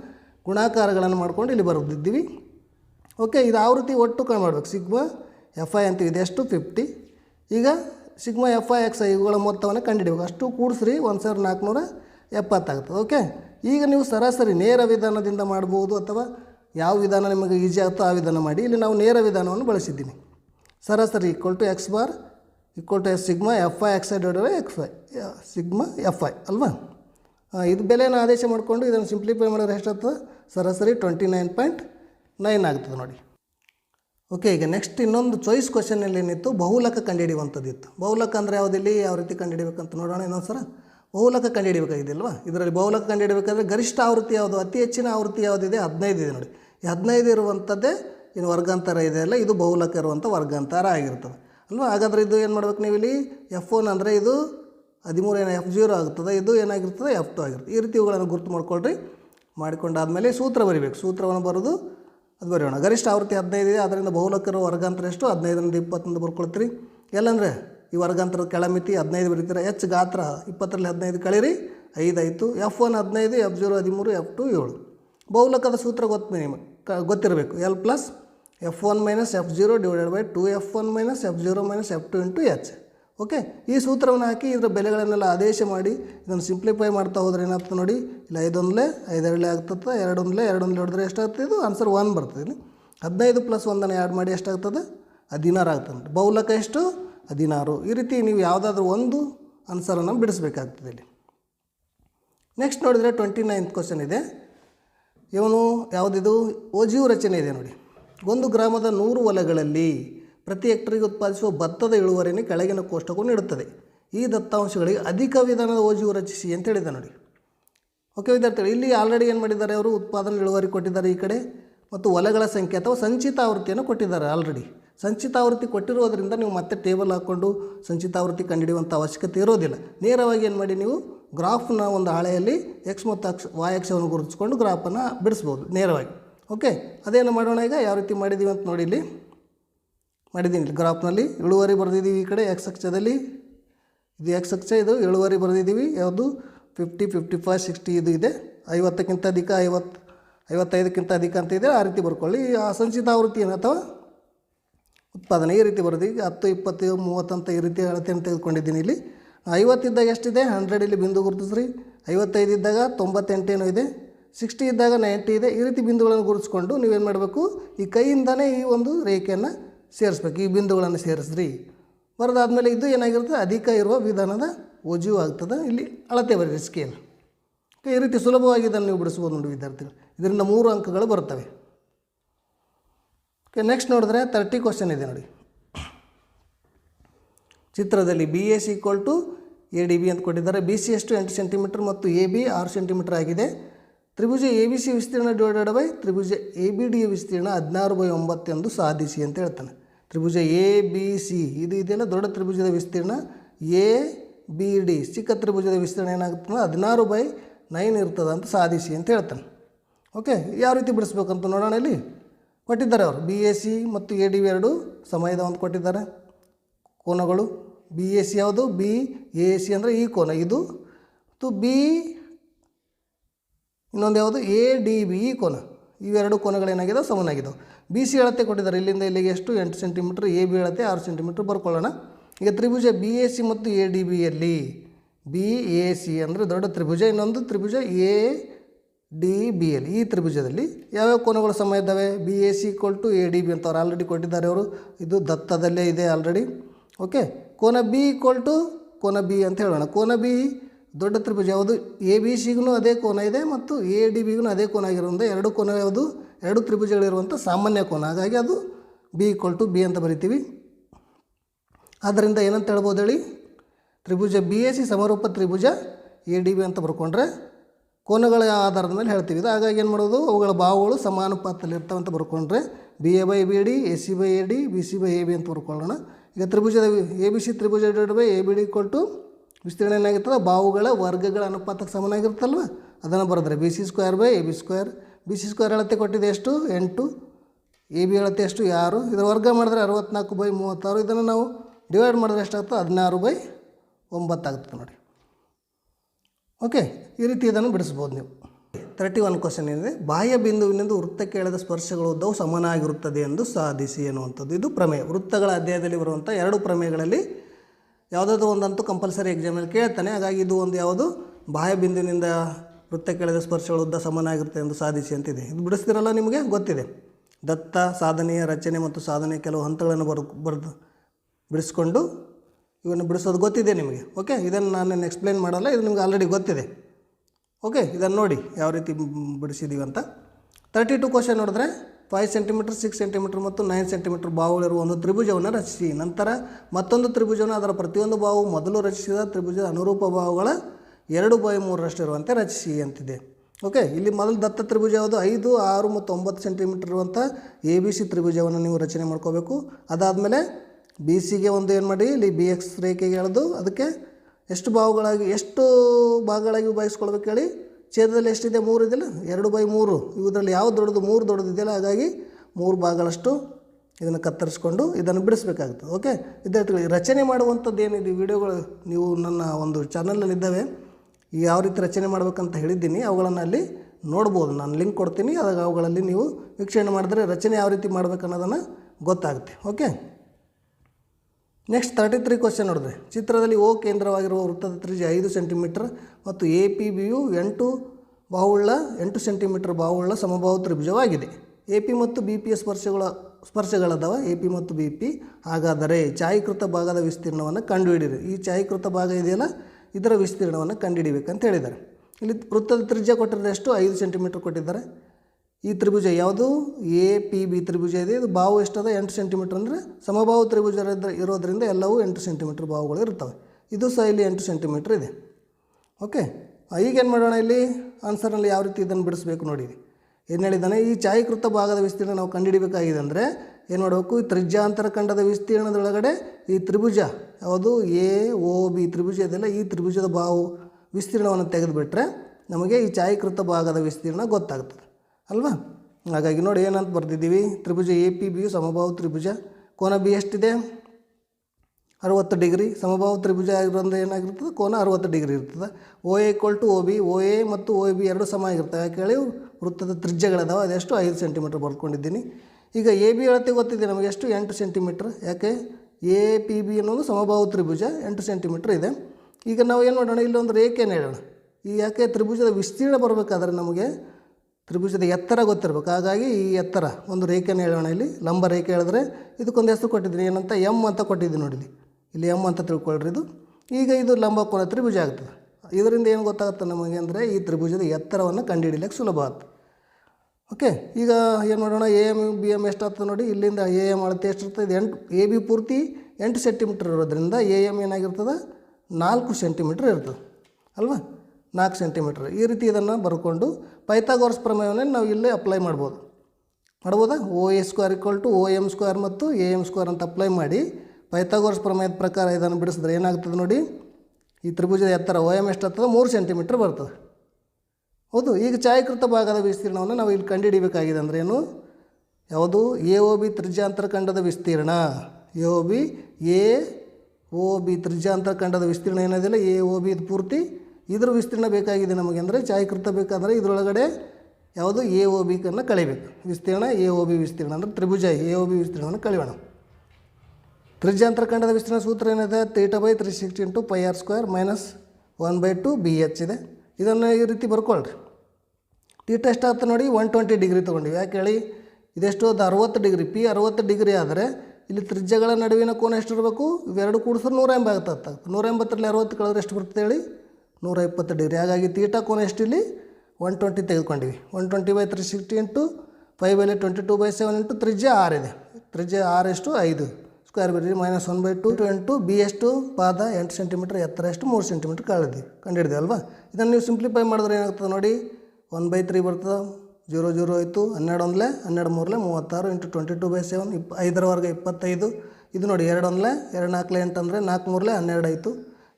ಗುಣಾಕಾರಗಳನ್ನು ಮಾಡ್ಕೊಂಡು ಇಲ್ಲಿ ಬರೆದಿದ್ದೀವಿ. ಓಕೆ ಇದು ಆವೃತ್ತಿ ಒಟ್ಟು ಕಮ್ಮಿ ಮಾಡಬೇಕು? ಸಿಗ್ಮಾ ಎಫ್ ಐ ಅಂತೀವಿ ಇದೆಷ್ಟು ಫಿಫ್ಟಿ ಈಗ sigma F I X I ಇವುಗಳ ಮೊತ್ತವನ್ನು ಕಂಡುಹಿಡಿಯಬೇಕು ಅಷ್ಟು ಕೂಡಿಸ್ರಿ, ಒಂದು ಸಾವಿರದ ನಾಲ್ಕುನೂರ ಎಪ್ಪತ್ತಾಗ್ತದೆ ಓಕೆ ಈಗ ನೀವು ಸರಾಸರಿ ನೇರ ವಿಧಾನದಿಂದ ಮಾಡ್ಬೋದು ಅಥವಾ ಯಾವ ವಿಧಾನ ನಿಮಗೆ ಈಸಿ ಆಗುತ್ತೋ ಆ ವಿಧಾನ ಮಾಡಿ. ಇಲ್ಲಿ ನಾವು ನೇರ ವಿಧಾನವನ್ನು ಬಳಸಿದ್ದೀನಿ ಸರಾಸರಿ equal to X bar equal to S sigma F I X I divide X I sigma F I ಅಲ್ವಾ? ಇದು ಬೆಲೆನ ಆದೇಶ ಮಾಡಿಕೊಂಡು ಇದನ್ನು ಸಿಂಪ್ಲಿಫೈ ಮಾಡಿದ್ರೆ ಎಷ್ಟಾಗ್ತದೆ? ಸರಾಸರಿ ಟ್ವೆಂಟಿ ನೈನ್ ಪಾಯಿಂಟ್ ನೈನ್ ಆಗ್ತದೆ ನೋಡಿ. ಓಕೆ ಈಗ ನೆಕ್ಸ್ಟ್ ಇನ್ನೊಂದು ಚಾಯ್ಸ್ ಕ್ವಶನಲ್ಲಿ ಏನಿತ್ತು? ಬಹುಲಕ ಕಂಡುಹಿಡಿಯುವಂಥದ್ದಿತ್ತು. ಬಹುಲಕ ಅಂದರೆ ಯಾವುದಿಲ್ಲಿ ಯಾವ ರೀತಿ ಕಂಡುಹಿಡಿಬೇಕಂತ ನೋಡೋಣ ಇನ್ನೊಂದು ಸರ ಬಹುಲಕ ಕಂಡುಹಿಡಬೇಕಾಗಿದೆಯಲ್ವಾ? ಇದರಲ್ಲಿ ಬಹುಲಕ ಕಂಡುಹಿಡಬೇಕಾದ್ರೆ ಗರಿಷ್ಠ ಆವೃತ್ತಿ ಯಾವುದು? ಅತಿ ಹೆಚ್ಚಿನ ಆವೃತ್ತಿ ಯಾವುದಿದೆ ಹದಿನೈದು ಇದೆ ನೋಡಿ. ಈ ಹದಿನೈದು ಇರುವಂಥದ್ದೇ ಇನ್ನು ವರ್ಗಾಂತರ ಇದೆ ಅಲ್ಲ, ಇದು ಬಹುಲಕ ಇರುವಂಥ ವರ್ಗಾಂತರ ಆಗಿರ್ತದೆ. ಅಲ್ವಾ? ಹಾಗಾದರೆ ಇದು ಏನು ಮಾಡ್ಬೇಕು ನೀವು ಇಲ್ಲಿ ಎಫ್ ಒನ್ ಅಂದರೆ ಇದು ಹದಿಮೂರು ಏನೋ ಎಫ್ ಜೀರೋ ಆಗ್ತದೆ. ಇದು ಏನಾಗಿರ್ತದೆ? ಎಫ್ ಟು ಆಗಿರ್ತದೆ. ಈ ರೀತಿ ಇವುಗಳನ್ನು ಗುರುತು ಮಾಡ್ಕೊಳ್ರಿ. ಮಾಡಿಕೊಂಡಾದಮೇಲೆ ಸೂತ್ರ ಬರಿಬೇಕು. ಸೂತ್ರವನ್ನು ಬರೆದು ಅದು ಬರೆಯೋಣ. ಗರಿಷ್ಠ ಆವೃತ್ತಿ ಹದಿನೈದು ಇದೆ, ಅದರಿಂದ ಬಹುಲಕರು ವರ್ಗಾಂತರ ಎಷ್ಟು? ಹದಿನೈದರಿಂದ ಇಪ್ಪತ್ತೊಂದು ಬರ್ಕೊಳ್ತೀರಿ. ಎಲ್ಲಂದರೆ ಈ ವರ್ಗಾಂತರದ ಕೆಳಮಿತಿ ಹದಿನೈದು ಬರೀತೀರ? ಎಚ್ ಗಾತ್ರ ಇಪ್ಪತ್ತರಲ್ಲಿ ಹದಿನೈದು ಕಳೀರಿ. ಐದು ಆಯಿತು. ಎಫ್ ಒನ್ ಹದಿನೈದು ಎಫ್ ಜೀರೋ ಹದಿಮೂರು ಎಫ್ ಟು ಏಳು. ಬಹುಲಕದ ಸೂತ್ರ ಗೊತ್ತ ನಿಮಗೆ. ಗೊತ್ತಿರಬೇಕು. L plus F one minus F zero divided by two F one minus F zero minus F two into H okay, ಈ ಸೂತ್ರವನ್ನು ಹಾಕಿ ಇದರ ಬೆಲೆಗಳನ್ನೆಲ್ಲ ಆದೇಶ ಮಾಡಿ, ಇದನ್ನು ಸಿಂಪ್ಲಿಫೈ ಮಾಡ್ತಾ ಹೋದರೆ ಏನಾಗ್ತದೆ ನೋಡಿ, ಇಲ್ಲ ಐದೊಂದಲೇ, ಐದರಲ್ಲೇ ಆಗ್ತದೆ, ಎರಡೊಂದಲೇ ಎರಡೊಂದಲೇ ಹೊಡೆದ್ರೆ ಎಷ್ಟಾಗ್ತದೆ ಇದು? ಆನ್ಸರ್ ಒನ್ ಬರ್ತದೆ ಇಲ್ಲಿ. ಹದಿನೈದು ಪ್ಲಸ್ ಒಂದನ್ನು ಆ್ಯಡ್ ಮಾಡಿ ಎಷ್ಟಾಗ್ತದೆ? ಹದಿನಾರು ಆಗ್ತದೆ ಬೌಲಕ ಎಷ್ಟು? ಹದಿನಾರು. ಈ ರೀತಿ ನೀವು ಯಾವುದಾದ್ರೂ ಒಂದು ಆನ್ಸರನ್ನು ಬಿಡಿಸ್ಬೇಕಾಗ್ತದೆ ಇಲ್ಲಿ. ನೆಕ್ಸ್ಟ್ ನೋಡಿದರೆ ಟ್ವೆಂಟಿ ನೈನ್ತ್ ಕ್ವಶನ್ ಇದೆ. ಇವನು ಯಾವುದಿದು? ಓಜಿಯು ರಚನೆ ಇದೆ ನೋಡಿ. ಒಂದು ಗ್ರಾಮದ ನೂರು ಹೊಲಗಳಲ್ಲಿ ಪ್ರತಿ ಹೆಕ್ಟರಿಗೆ ಉತ್ಪಾದಿಸುವ ಭತ್ತದ ಇಳುವರಿಯನ್ನು ಕೆಳಗಿನ ಕೋಷ್ಟಕವು ನೀಡುತ್ತದೆ. ಈ ದತ್ತಾಂಶಗಳಿಗೆ ಅಧಿಕ ವಿಧಾನದ ಓಜಿಯು ರಚಿಸಿ ಅಂತ ಹೇಳಿದೆ ನೋಡಿ. ಓಕೆ ವಿದ್ಯಾರ್ಥಿಗಳು, ಇಲ್ಲಿ ಆಲ್ರೆಡಿ ಏನು ಮಾಡಿದ್ದಾರೆ ಅವರು? ಉತ್ಪಾದನೆ ಇಳುವರಿ ಕೊಟ್ಟಿದ್ದಾರೆ ಈ ಕಡೆ ಮತ್ತು ಹೊಲಗಳ ಸಂಖ್ಯೆ ಅಥವಾ ಸಂಚಿತ ಆವೃತ್ತಿಯನ್ನು ಕೊಟ್ಟಿದ್ದಾರೆ ಆಲ್ರೆಡಿ ಸಂಚಿತ ಆವೃತ್ತಿ ಕೊಟ್ಟಿರೋದ್ರಿಂದ ನೀವು ಮತ್ತೆ ಟೇಬಲ್ ಹಾಕ್ಕೊಂಡು ಸಂಚಿತ ಆವೃತ್ತಿ ಕಂಡುಹಿಡಿಯುವಂಥ ಅವಶ್ಯಕತೆ ಇರೋದಿಲ್ಲ. ನೇರವಾಗಿ ಏನು ಮಾಡಿ ನೀವು ಗ್ರಾಫ್ನ ಒಂದು ಹಾಳೆಯಲ್ಲಿ ಎಕ್ಸ್ ಮತ್ತು ಅಕ್ಷ ವಾಯ್ ಅಕ್ಷವನ್ನು ಗುರುತಿಸ್ಕೊಂಡು ಗ್ರಾಫನ್ನು ಬಿಡಿಸ್ಬೋದು ನೇರವಾಗಿ. ಓಕೆ, ಅದೇನು ಮಾಡೋಣ ಈಗ? ಯಾವ ರೀತಿ ಮಾಡಿದ್ದೀವಿ ಅಂತ ನೋಡಿ ಇಲ್ಲಿ. ಮಾಡಿದ್ದೀನಿ. ಇಲ್ಲಿ ಗ್ರಾಫ್ನಲ್ಲಿ ಇಳುವರಿ ಬರೆದಿದ್ದೀವಿ ಈ ಕಡೆ ಎಕ್ಸ್ ಅಕ್ಷದಲ್ಲಿ. ಇದು ಎಕ್ಸ್ ಅಕ್ಷ, ಇದು ಇಳುವರಿ ಬರೆದಿದ್ದೀವಿ. ಯಾವುದು? ಫಿಫ್ಟಿ ಫಿಫ್ಟಿ ಫೈವ್ ಸಿಕ್ಸ್ಟಿ ಇದು ಇದೆ. ಐವತ್ತಕ್ಕಿಂತ ಅಧಿಕ ಐವತ್ತು ಐವತ್ತೈದಕ್ಕಿಂತ ಅಧಿಕ ಅಂತ ಇದೆ. ಆ ರೀತಿ ಬರ್ಕೊಳ್ಳಿ. ಆ ಸಂಚಿತ ಆವೃತ್ತಿ ಏನು? ಅಥವಾ ಉತ್ಪಾದನೆ ಈ ರೀತಿ ಬರೋದು ಈಗ ಹತ್ತು, ಇಪ್ಪತ್ತು ಮೂವತ್ತಂತ ಈ ರೀತಿ ಅಳತೆಯನ್ನು ತೆಗೆದುಕೊಂಡಿದ್ದೀನಿ ಇಲ್ಲಿ. ಐವತ್ತಿದ್ದಾಗ ಎಷ್ಟಿದೆ? ಹಂಡ್ರೆಡ್ ಇಲ್ಲಿ ಬಿಂದು ಗುರುತಿಸ್ರಿ. ಐವತ್ತೈದು ಇದ್ದಾಗ ತೊಂಬತ್ತೆಂಟೇನೋ ಇದೆ. ಸಿಕ್ಸ್ಟಿ ಇದ್ದಾಗ ನೈಂಟಿ ಇದೆ. ಈ ರೀತಿ ಬಿಂದುಗಳನ್ನು ಗುರುತಿಸ್ಕೊಂಡು ನೀವೇನು ಮಾಡಬೇಕು? ಈ ಕೈಯಿಂದನೇ ಈ ಒಂದು ರೇಖೆಯನ್ನು ಸೇರಿಸ್ಬೇಕು. ಈ ಬಿಂದುಗಳನ್ನು ಸೇರಿಸ್ರಿ ಬರೆದಾದ್ಮೇಲೆ ಇದು ಏನಾಗಿರುತ್ತೆ? ಅಧಿಕ ಇರುವ ವಿಧಾನದ ಓ ಜಿಯು ಆಗ್ತದೆ. ಇಲ್ಲಿ ಅಳತೆ ಬರೀ ಸ್ಕೇಲ್ ಈ ರೀತಿ ಸುಲಭವಾಗಿ ಇದನ್ನು ನೀವು ಬಿಡಿಸ್ಬೋದು ನೋಡಿ ವಿದ್ಯಾರ್ಥಿಗಳು. ಇದರಿಂದ ಮೂರು ಅಂಕಗಳು ಬರ್ತವೆ. ಓಕೆ ನೆಕ್ಸ್ಟ್ ನೋಡಿದ್ರೆ ತರ್ಟಿ ಕ್ವಶನ್ ಇದೆ ನೋಡಿ. ಚಿತ್ರದಲ್ಲಿ B S equal to A D B ಅಂತ ಕೊಟ್ಟಿದ್ದಾರೆ. ಬಿ ಸಿ ಎಷ್ಟು? ಎಂಟು ಸೆಂಟಿಮೀಟರ್ ಮತ್ತು ಎ ಬಿ ಆರು ಸೆಂಟಿಮೀಟರ್ ಆಗಿದೆ. ತ್ರಿಭುಜ ಎ ಬಿ ಸಿ ವಿಸ್ತೀರ್ಣ ಡಿವೈಡೆಡ್ ಬೈ ತ್ರಿಭುಜ ಎ ಬಿ ಡಿ ವಿಸ್ತೀರ್ಣ ಹದಿನಾರು ಬೈ ಒಂಬತ್ತು ಎಂದು ಸಾಧಿಸಿ ಅಂತ ಹೇಳ್ತಾನೆ. ತ್ರಿಭುಜ ಎ ಬಿ ಸಿ ಇದು ಇದೆಯಲ್ಲ ದೊಡ್ಡ ತ್ರಿಭುಜದ ವಿಸ್ತೀರ್ಣ. ಎ ಬಿ ಡಿ ಚಿಕ್ಕ ತ್ರಿಭುಜದ ವಿಸ್ತೀರ್ಣ ಏನಾಗುತ್ತೆ ಹದಿನಾರು ಬೈ ನೈನ್ ಇರ್ತದೆ ಅಂತ ಸಾಧಿಸಿ ಅಂತ ಹೇಳ್ತಾನೆ. ಓಕೆ ಯಾವ ರೀತಿ ಬಿಡಿಸ್ಬೇಕಂತ ನೋಡೋಣ ಇಲ್ಲಿ. ಕೊಟ್ಟಿದ್ದಾರೆ ಅವರು. ಬಿ ಎ ಸಿ ಮತ್ತು ಎ ಡಿ ಎರಡು ಸಮಯದ ಒಂದು ಕೊಟ್ಟಿದ್ದಾರೆ. ಕೋನಗಳು. ಬಿ ಎ ಸಿ ಯಾವುದು? ಬಿ ಎ ಸಿ ಅಂದರೆ ಈ ಕೋನ. ಇದು ಮತ್ತು ಬಿ ಇನ್ನೊಂದು ಯಾವುದು? ಎ ಡಿ ಬಿ ಈ ಕೋನ. ಇವೆರಡು ಕೋನಗಳೇನಾಗಿದ್ದಾವೆ ಸಮನಾಗಿದ್ದಾವೆ ಬಿ ಸಿ ಅಳತೆ ಕೊಟ್ಟಿದ್ದಾರೆ. ಇಲ್ಲಿಂದ ಇಲ್ಲಿಗೆ ಎಷ್ಟು? ಎಂಟು ಸೆಂಟಿಮೀಟ್ರ್ ಎ ಬಿ ಅಳತೆ, ಆರು ಸೆಂಟಿಮೀಟ್ರ್ ಬರ್ಕೊಳ್ಳೋಣ. ಈಗ ತ್ರಿಭುಜ ಬಿ ಎ ಸಿ ಮತ್ತು ಎ ಡಿ ಬಿಯಲ್ಲಿ ಬಿ ಎ ಸಿ ಅಂದರೆ ದೊಡ್ಡ ತ್ರಿಭುಜ, ಇನ್ನೊಂದು ತ್ರಿಭುಜ ಎ ಡಿ ಬಿ ಎಲ್ ಈ ತ್ರಿಭುಜದಲ್ಲಿ ಯಾವ್ಯಾವ ಕೋನಗಳು ಸಮ ಇದ್ದಾವೆ? B A C equal to A D B ಅಂತ ಅವ್ರು ಆಲ್ರೆಡಿ ಕೊಟ್ಟಿದ್ದಾರೆ ಅವರು. ಇದು ದತ್ತದಲ್ಲೇ ಇದೆ ಆಲ್ರೆಡಿ ಓಕೆ ಕೋನ ಬಿ ಈಕ್ವಲ್ ಟು ಕೋನ ಬಿ ಅಂತ ಹೇಳೋಣ. ಕೋನ ಬಿ ದೊಡ್ಡ ತ್ರಿಭುಜ ಯಾವುದು? ಎ ಬಿ ಸಿಗೂ ಅದೇ ಕೋನ ಇದೆ ಮತ್ತು ಎ ಡಿ ಬಿಗೂ ಅದೇ ಕೋನ ಆಗಿರೋದ್ರಿಂದ ಎರಡು ಕೋನ ಯಾವುದು? ಎರಡು ತ್ರಿಭುಜಗಳಿರುವಂಥ ಸಾಮಾನ್ಯ ಕೋನ. ಹಾಗಾಗಿ ಅದು ಬಿ ಈಕ್ವಲ್ ಟು ಬಿ ಅಂತ ಬರಿತೀವಿ. ಆದ್ದರಿಂದ ಏನಂತ ಹೇಳ್ಬೋದು ಹೇಳಿ? ತ್ರಿಭುಜ ಬಿ ಎ ಸಿ ಸಮರೂಪ ತ್ರಿಭುಜ ಎ ಡಿ ಬಿ ಅಂತ ಬರ್ಕೊಂಡ್ರೆ ಕೋನಗಳ ಆಧಾರದ ಮೇಲೆ ಹೇಳ್ತೀವಿ. ಇದು ಹಾಗಾಗಿ ಏನು ಮಾಡೋದು? ಅವುಗಳ ಬಾಹುಗಳು ಸಮಾನುಪಾತದಲ್ಲಿ ಅಂತ ಬರ್ಕೊಂಡ್ರೆ B A by B D A C by A D B C by A B ಅಂತ ಬರ್ಕೊಳ್ಳೋಣ. ಈಗ ತ್ರಿಭುಜದ A B C Tribhuja divide by A B D ಕೊಟ್ಟು ವಿಸ್ತೀರ್ಣ ಏನಾಗಿರ್ತದೆ ಬಾವುಗಳ ವರ್ಗಗಳ ಅನುಪಾತಕ್ಕೆ ಸಮನಾಗಿರುತ್ತಲ್ವ? ಅದನ್ನು ಬರೆದ್ರೆ B C square by A B square B C square ಅಳತೆ ಕೊಟ್ಟಿದ್ದು ಎಷ್ಟು? ಎಂಟು. ಎ ಬಿ ಅಳತೆ ಎಷ್ಟು? ಯಾರು ಇದರ ವರ್ಗ ಮಾಡಿದ್ರೆ ಅರವತ್ನಾಲ್ಕು ಬೈ ಮೂವತ್ತಾರು. ಇದನ್ನು ನಾವು ಡಿವೈಡ್ ಮಾಡಿದ್ರೆ ಎಷ್ಟಾಗ್ತದೆ? ಹದಿನಾರು ಬೈ ಒಂಬತ್ತಾಗ್ತದೆ ನೋಡಿ. ಓಕೆ ಈ ರೀತಿ ಇದನ್ನು ಬಿಡಿಸ್ಬೋದು ನೀವು. ತರ್ಟಿ ಒನ್ ಕ್ವಶನ್ ಏನಿದೆ? ಬಾಹ್ಯ ಬಿಂದುವಿನಿಂದ ವೃತ್ತಕ್ಕೆ ಎಳೆದ ಸ್ಪರ್ಶಗಳು ಉದ್ದವು ಸಮನಾಗಿರುತ್ತದೆ ಎಂದು ಸಾಧಿಸಿ ಎನ್ನುವಂಥದ್ದು. ಇದು ಪ್ರಮೇಯ. ವೃತ್ತಗಳ ಅಧ್ಯಾಯದಲ್ಲಿ ಬರುವಂಥ ಎರಡು ಪ್ರಮೇಯಗಳಲ್ಲಿ ಯಾವುದಾದ್ರು ಒಂದಂತೂ ಕಂಪಲ್ಸರಿ ಎಕ್ಸಾಮಲ್ಲಿ ಕೇಳ್ತಾನೆ. ಹಾಗಾಗಿ ಇದು ಒಂದು ಯಾವುದು? ಬಾಹ್ಯ ಬಿಂದುವಿನಿಂದ ವೃತ್ತಕ್ಕೆ ಕೆಳಗೆ ಸ್ಪರ್ಶಗಳು ಉದ್ದ ಸಮನಾಗಿರುತ್ತೆ ಎಂದು ಸಾಧಿಸಿ ಅಂತಿದೆ. ಇದು ಬಿಡಿಸ್ತಿರಲ್ಲ ನಿಮಗೆ? ಗೊತ್ತಿದೆ. ದತ್ತ ಸಾಧನೆಯ ರಚನೆ ಮತ್ತು ಸಾಧನೆಯ ಕೆಲವು ಹಂತಗಳನ್ನು ಬರ್, ಬರೆದು ಬಿಡಿಸ್ಕೊಂಡು ಇವನ್ನು ಬಿಡಿಸೋದು ಗೊತ್ತಿದೆ ನಿಮಗೆ. ಓಕೆ? ಇದನ್ನು ನಾನು ಎಕ್ಸ್ಪ್ಲೇನ್ ಮಾಡಲ್ಲ. ಇದು ನಿಮ್ಗೆ ಆಲ್ರೆಡಿ ಗೊತ್ತಿದೆ. ಓಕೆ? ಇದನ್ನು ನೋಡಿ ಯಾವ ರೀತಿ ಬಿಡಿಸಿದ್ದೀವಿ ಅಂತ. ತರ್ಟಿ ಟು ಕ್ವಶನ್ ನೋಡಿದ್ರೆ ಫೈವ್ ಸೆಂಟಿಮೀಟರ್ ಸಿಕ್ಸ್ ಸೆಂಟಿಮೀಟರ್ ಮತ್ತು ನೈನ್ ಸೆಂಟಿಮೀಟರ್ ಬಾವುಗಳಿರುವ ಒಂದು ತ್ರಿಭುಜವನ್ನು ರಚಿಸಿ. ನಂತರ ಮತ್ತೊಂದು ತ್ರಿಭುಜವನ್ನು ಅದರ ಪ್ರತಿಯೊಂದು ಬಾವು ಮೊದಲು ರಚಿಸಿದ ತ್ರಿಭುಜದ ಅನುರೂಪ ಬಾಹುಗಳ ಎರಡು ಬೈ ಮೂರರಷ್ಟು ಇರುವಂತೆ ರಚಿಸಿ ಅಂತಿದೆ. ಓಕೆ, ಇಲ್ಲಿ ಮೊದಲು ದತ್ತ ತ್ರಿಭುಜ ಯಾವುದು? ಐದು, ಆರು ಮತ್ತು ಒಂಬತ್ತು ಸೆಂಟಿಮೀಟರ್ ಇರುವಂಥ ಎ ಬಿ ಸಿ ತ್ರಿಭುಜವನ್ನು ನೀವು ರಚನೆ ಮಾಡ್ಕೋಬೇಕು. ಅದಾದಮೇಲೆ ಬಿ ಸಿಗೆ ಒಂದು ಏನು ಮಾಡಿ? ಇಲ್ಲಿ ಬಿ ಎಕ್ಸ್ ರೇಖೆಗೆ ಎಳೆದು ಅದಕ್ಕೆ ಎಷ್ಟು ಭಾವಗಳಾಗಿ, ಎಷ್ಟು ಭಾಗಗಳಾಗಿ ವಿಭಾಗಿಸ್ಕೊಳ್ಬೇಕು ಹೇಳಿ? ಛೇದದಲ್ಲಿ ಎಷ್ಟಿದೆ? ಮೂರು ಇದೆಯಲ್ಲ? ಎರಡು ಬೈ ಮೂರು. ಇವುದರಲ್ಲಿ ಯಾವ ದೊಡ್ಡದು? ಮೂರು ದೊಡ್ಡದು ಇದೆಯಲ್ಲ? ಹಾಗಾಗಿ ಮೂರು ಭಾಗಗಳಷ್ಟು ಇದನ್ನು ಕತ್ತರಿಸ್ಕೊಂಡು ಇದನ್ನು ಬಿಡಿಸ್ಬೇಕಾಗ್ತದೆ ಓಕೆ ವಿದ್ಯಾರ್ಥಿಗಳಿಗೆ ರಚನೆ ಮಾಡುವಂಥದ್ದು ಏನಿದೆ? ವಿಡಿಯೋಗಳು ನೀವು ನನ್ನ ಒಂದು ಚಾನಲಲ್ಲಿ ಇದ್ದಾವೆ ಯಾವ ರೀತಿ ರಚನೆ ಮಾಡಬೇಕಂತ ಹೇಳಿದ್ದೀನಿ. ಅವುಗಳನ್ನು ಅಲ್ಲಿ ನೋಡ್ಬೋದು. ನಾನು ಲಿಂಕ್ ಕೊಡ್ತೀನಿ. ಅದಾಗ ಅವುಗಳಲ್ಲಿ ನೀವು ವೀಕ್ಷಣೆ ಮಾಡಿದ್ರೆ ರಚನೆ ಯಾವ ರೀತಿ ಮಾಡ್ಬೇಕು ಅನ್ನೋದನ್ನು ಗೊತ್ತಾಗುತ್ತೆ. Okay? Next thirty three question ನೋಡಿದ್ರೆ. ಚಿತ್ರದಲ್ಲಿ ಓ ಕೇಂದ್ರವಾಗಿರುವ ವೃತ್ತದ ತ್ರಿಜ್ಯ ಐದು ಸೆಂಟಿಮೀಟರ್ ಮತ್ತು ಎ ಪಿ ಬಿಯು ಎಂಟು ಬಾಹುಳ್ಳ ಎಂಟು ಸೆಂಟಿಮೀಟರ್ ಬಾಹುಳ್ಳ ಸಮಬಾಹು ತ್ರಿಭುಜವಾಗಿದೆ. ಎ ಪಿ ಮತ್ತು ಬಿ ಪಿಯ ಸ್ಪರ್ಶಗಳ, ಸ್ಪರ್ಶಗಳದವ? ಎ ಪಿ ಮತ್ತು ಬಿ ಪಿ ಹಾಗಾದರೆ ಛಾಯೀಕೃತ ಭಾಗದ ವಿಸ್ತೀರ್ಣವನ್ನು ಕಂಡುಹಿಡಿಯಿರಿ. ಈ ಛಾಯೀಕೃತ ಭಾಗ ಇದೆಯಲ್ಲ? ಇದರ ವಿಸ್ತೀರ್ಣವನ್ನು ಕಂಡುಹಿಡಿಬೇಕಂತ ಹೇಳಿದ್ದಾರೆ. ಇಲ್ಲಿ ವೃತ್ತದ ತ್ರಿಜ್ಯ ಕೊಟ್ಟಿರೋದು ಎಷ್ಟು? ಐದು ಸೆಂಟಿಮೀಟ್ರ್ ಕೊಟ್ಟಿದ್ದಾರೆ. ಈ ತ್ರಿಭುಜ ಯಾವುದು? ಎ ಪಿ ಬಿ ತ್ರಿಭುಜ ಇದೆ. ಇದು ಬಾವು ಎಷ್ಟದ? ಎಂಟು ಸೆಂಟಿಮೀಟ್ರ್ ಅಂದರೆ ಸಮಬಾಹು ತ್ರಿಭುಜ ಇರೋದ್ರಿಂದ ಎಲ್ಲವೂ ಎಂಟು ಸೆಂಟಿಮೀಟ್ರ್ ಬಾವುಗಳು ಇರ್ತವೆ. ಇದು ಸಹ ಇಲ್ಲಿ ಎಂಟು ಸೆಂಟಿಮೀಟ್ರ್ ಇದೆ. ಓಕೆ. ಈಗೇನು ಮಾಡೋಣ ಇಲ್ಲಿ? ಆನ್ಸರ್ನಲ್ಲಿ ಯಾವ ರೀತಿ ಇದನ್ನು ಬಿಡಿಸ್ಬೇಕು ನೋಡಿ. ಏನು ಹೇಳಿದ್ದಾನೆ? ಈ ಛಾಯೀಕೃತ ಭಾಗದ ವಿಸ್ತೀರ್ಣ ನಾವು ಕಂಡುಹಿಡಿಬೇಕಾಗಿದೆ ಅಂದರೆ ಏನು ಮಾಡಬೇಕು? ಈ ತ್ರಿಜ್ಯಾಂತರ ಖಂಡದ ವಿಸ್ತೀರ್ಣದೊಳಗಡೆ ಈ ತ್ರಿಭುಜ, ಯಾವುದು? ಎ, ಓ, ಬಿ ತ್ರಿಭುಜ ಇದೆಲ್ಲ ಈ ತ್ರಿಭುಜದ ಬಾವು ವಿಸ್ತೀರ್ಣವನ್ನು ತೆಗೆದುಬಿಟ್ರೆ ನಮಗೆ ಈ ಛಾಯೀಕೃತ ಭಾಗದ ವಿಸ್ತೀರ್ಣ ಗೊತ್ತಾಗ್ತದೆ. ಅಲ್ವಾ? ಹಾಗಾಗಿ ನೋಡಿ ಏನಂತ ಬರ್ತಿದ್ದೀವಿ ತ್ರಿಭುಜ ಎ, ಪಿ ಬಿಯು ಸಮಭಾವ ತ್ರಿಭುಜ. ಕೋನ ಬಿ ಎಷ್ಟಿದೆ? ಅರುವತ್ತು ಡಿಗ್ರಿ. ಸಮಭಾವ ತ್ರಿಭುಜ ಆಗಿರೋದ್ರಿಂದ ಏನಾಗಿರ್ತದೆ? ಕೋನ ಅರುವತ್ತು ಡಿಗ್ರಿ ಇರ್ತದೆ. O A equal to O B. O A ಮತ್ತು ಓ ಬಿ ಎರಡು ಸಮ ಆಗಿರ್ತವೆ. ಯಾಕೆ ಹೇಳಿ? ವೃತ್ತದ ತ್ರಿಜ್ಯಗಳಿದಾವೆ. ಅದೆಷ್ಟು? ಐದು ಸೆಂಟಿಮೀಟ್ರ್ ಬರ್ಕೊಂಡಿದ್ದೀನಿ ಈಗ ಎ ಬಿ ಅಳತೆ ಗೊತ್ತಿದೆ ನಮಗೆ ಎಷ್ಟು? ಎಂಟು ಸೆಂಟಿಮೀಟ್ರ್ ಯಾಕೆ? ಎ ಪಿ ಬಿ ಅನ್ನೋದು ಸಮಬಾಹು ತ್ರಿಭುಜ, ಎಂಟು ಸೆಂಟಿಮೀಟ್ರ್ ಇದೆ. ಈಗ ನಾವು ಏನು ಮಾಡೋಣ? ಇಲ್ಲೊಂದು ರೇಖೆಯನ್ನು ಹೇಳೋಣ. ಈ ಯಾಕೆ ತ್ರಿಭುಜದ ವಿಸ್ತೀರ್ಣ ಬರಬೇಕಾದ್ರೆ ನಮಗೆ ತ್ರಿಭುಜದ ಎತ್ತರ ಗೊತ್ತಿರಬೇಕು. ಹಾಗಾಗಿ ಈ ಎತ್ತರ, ಒಂದು ರೇಖೆಯನ್ನು ಹೇಳೋಣ ಇಲ್ಲಿ. ಲಂಬ ರೇಖೆ ಹೇಳಿದ್ರೆ ಇದಕ್ಕೊಂದು ಹೆಸರು ಕೊಟ್ಟಿದ್ದೀನಿ. ಏನಂತ? ಎಂ ಅಂತ ಕೊಟ್ಟಿದ್ದೀನಿ ನೋಡಿ ಇಲ್ಲಿ. ಎಂ ಅಂತ ತಿಳ್ಕೊಳ್ರಿ ಇದು. ಈಗ ಇದು ಲಂಬ ಲಂಬಕೋನ ತ್ರಿಭುಜ ಆಗ್ತದೆ. ಇದರಿಂದ ಏನು ಗೊತ್ತಾಗುತ್ತೆ ನಮಗೆ ಅಂದರೆ ಈ ತ್ರಿಭುಜದ ಎತ್ತರವನ್ನು ಕಂಡುಹಿಡಿಲಿಕ್ಕೆ ಸುಲಭ ಆಗ್ತದೆ. ಓಕೆ, ಈಗ ಏನು ಮಾಡೋಣ ಎ ಎಂ ಬಿ ಎಂ ಎಷ್ಟಾಗ್ತದೆ ನೋಡಿ, ಇಲ್ಲಿಂದ ಎ ಎಂ ಅಳತೆ ಎಷ್ಟಿರ್ತದೆ ಇದು ಎಂಟು ಎ ಬಿ ಪೂರ್ತಿ ಎಂಟು ಸೆಂಟಿಮೀಟ್ರ್ ಇರೋದ್ರಿಂದ ಎ ಎಂ ಏನಾಗಿರ್ತದೆ? ನಾಲ್ಕು ಸೆಂಟಿಮೀಟ್ರ್ ಇರ್ತದೆ, ಅಲ್ವಾ? ನಾಲ್ಕು ಸೆಂಟಿಮೀಟ್ರ್ ಈ ರೀತಿ ಇದನ್ನು ಬರ್ಕೊಂಡು ಪೈಥಾಗೋರ್ಸ್ ಪ್ರಮೇಯವನ್ನು ನಾವು ಇಲ್ಲೇ ಅಪ್ಲೈ ಮಾಡ್ಬೋದು. ಮಾಡ್ಬೋದಾ? O A square equal to O M square ಮತ್ತು ಎ ಎಂ ಸ್ಕ್ವೇರ್ ಅಂತ ಅಪ್ಲೈ ಮಾಡಿ ಪೈಥಾಗೋರ್ಸ್ ಪ್ರಮೇಯದ ಪ್ರಕಾರ ಇದನ್ನು ಬಿಡಿಸಿದ್ರೆ ಏನಾಗ್ತದೆ ನೋಡಿ, ಈ ತ್ರಿಭುಜದ ಎತ್ತರ ಓ ಎಂ ಎಷ್ಟಾಗ್ತದೆ? ಮೂರು ಸೆಂಟಿಮೀಟ್ರ್ ಬರ್ತದೆ. ಹೌದು, ಈಗ ಛಾಯಾಕೃತ ಭಾಗದ ವಿಸ್ತೀರ್ಣವನ್ನು ನಾವು ಇಲ್ಲಿ ಕಂಡುಹಿಡಿಬೇಕಾಗಿದೆ ಅಂದರೆ ಏನು? ಯಾವುದು? ಎ ಓ ಬಿ ತ್ರಿಜ್ಯಾಂತರ ಖಂಡದ ವಿಸ್ತೀರ್ಣ. A O B A O B ತ್ರಿಜ್ಯಾಂತರ ಖಂಡದ ವಿಸ್ತೀರ್ಣ ಏನಿದೆಯಲ್ಲ ಎ ಓ ಬಿ ಇದು ಪೂರ್ತಿ ಇದ್ರ ವಿಸ್ತೀರ್ಣ ಬೇಕಾಗಿದೆ ನಮಗೆ ಅಂದರೆ ಛಾಯಾಕೃತ ಬೇಕಾದರೆ ಇದರೊಳಗಡೆ ಯಾವುದು? ಎ ಒ ಬಿಕನ್ನು ಕಳಿಬೇಕು. ವಿಸ್ತೀರ್ಣ ಎ ಓ ಬಿ ವಿಸ್ತೀರ್ಣ ಅಂದರೆ ತ್ರಿಭುಜ ಎ ಒ ಬಿ ವಿಸ್ತೀರ್ಣವನ್ನು ಕಳಿಯೋಣ. ತ್ರಿಜ್ಯಾಂತರ ಖಂಡದ ವಿಸ್ತೀರ್ಣ ಸೂತ್ರ ಏನಿದೆ? Theta by three sixty into pi R square minus one by two B H ಇದೆ. ಇದನ್ನು ಈ ರೀತಿ ಬರ್ಕೊಳ್ರಿ. ತೀಟ ಆಗ್ತದೆ ನೋಡಿ ಒನ್ ಟ್ವೆಂಟಿ ಡಿಗ್ರಿ ತೊಗೊಂಡಿವಿ. ಯಾಕೆ ಹೇಳಿ? ಇದೆಷ್ಟು ಅದು ಅರವತ್ತು ಡಿಗ್ರಿ ಪಿ ಅರವತ್ತು ಡಿಗ್ರಿ ಆದರೆ ಇಲ್ಲಿ ತ್ರಿಜ್ಯಗಳ ನಡುವಿನ ಕೋನ ಎಷ್ಟು ಇರಬೇಕು ಇವೆರಡು ಕೂಡಿಸಿದ್ರೆ ನೂರ ಎಂಬತ್ತು ಆಗ್ತದೆ ನೂರ ಎಂಬತ್ತರಲ್ಲಿ ಅರವತ್ತು ಕಳೆದ್ರೆ ಎಷ್ಟು ಬರ್ತದೆ ಹೇಳಿ? ನೂರ ಇಪ್ಪತ್ತು ಡಿಗ್ರಿ ಹಾಗಾಗಿ ತೀಟ ಕೋನ ಎಷ್ಟು ಇಲ್ಲಿ? One twenty ತೆಗೆದುಕೊಂಡಿವಿ. One twenty by three sixty into five by twenty two by seven into ತ್ರಿಜ್ಯ ಆರ್ ಇದೆ. ತ್ರಿಜ್ಯ ಆರ್ ಎಷ್ಟು? ಐದು. ಸ್ಕ್ವೇರ್ ಬಿಡಿ minus one by two two ಎಂಟು ಬಿ ಎಷ್ಟು? ಪಾದ ಎಂಟು ಸೆಂಟಿಮೀಟ್ರ್ ಎತ್ತರ ಎಷ್ಟು? ಮೂರು ಸೆಂಟಿಮೀಟ್ರ್ ಕಳೆದಿ ಕಂಡುಹಿಡಿದೆ ಅಲ್ವಾ? ಇದನ್ನು ನೀವು ಸಿಂಪ್ಲಿಫೈ ಮಾಡಿದ್ರೆ ಏನಾಗ್ತದೆ ನೋಡಿ? ಒನ್ ಬೈ ತ್ರೀ ಬರ್ತದೆ? ಜೀರೋ ಜೀರೋ ಆಯಿತು. ಹನ್ನೆರಡು ಒಂದಲೇ, ಹನ್ನೆರಡು ಮೂರಲೆ, ಮೂವತ್ತಾರು into twenty two by seven, ಇಪ್ ಐದರವರೆಗೆ ಇಪ್ಪತ್ತೈದು. ಇದು ನೋಡಿ, ಎರಡು ಒಂದಲೇ, ಎರಡು ನಾಲ್ಕಲೆ ಎಂಟು ಅಂದರೆ ನಾಲ್ಕು ಮೂರಲೆ ಹನ್ನೆರಡು ಆಯಿತು.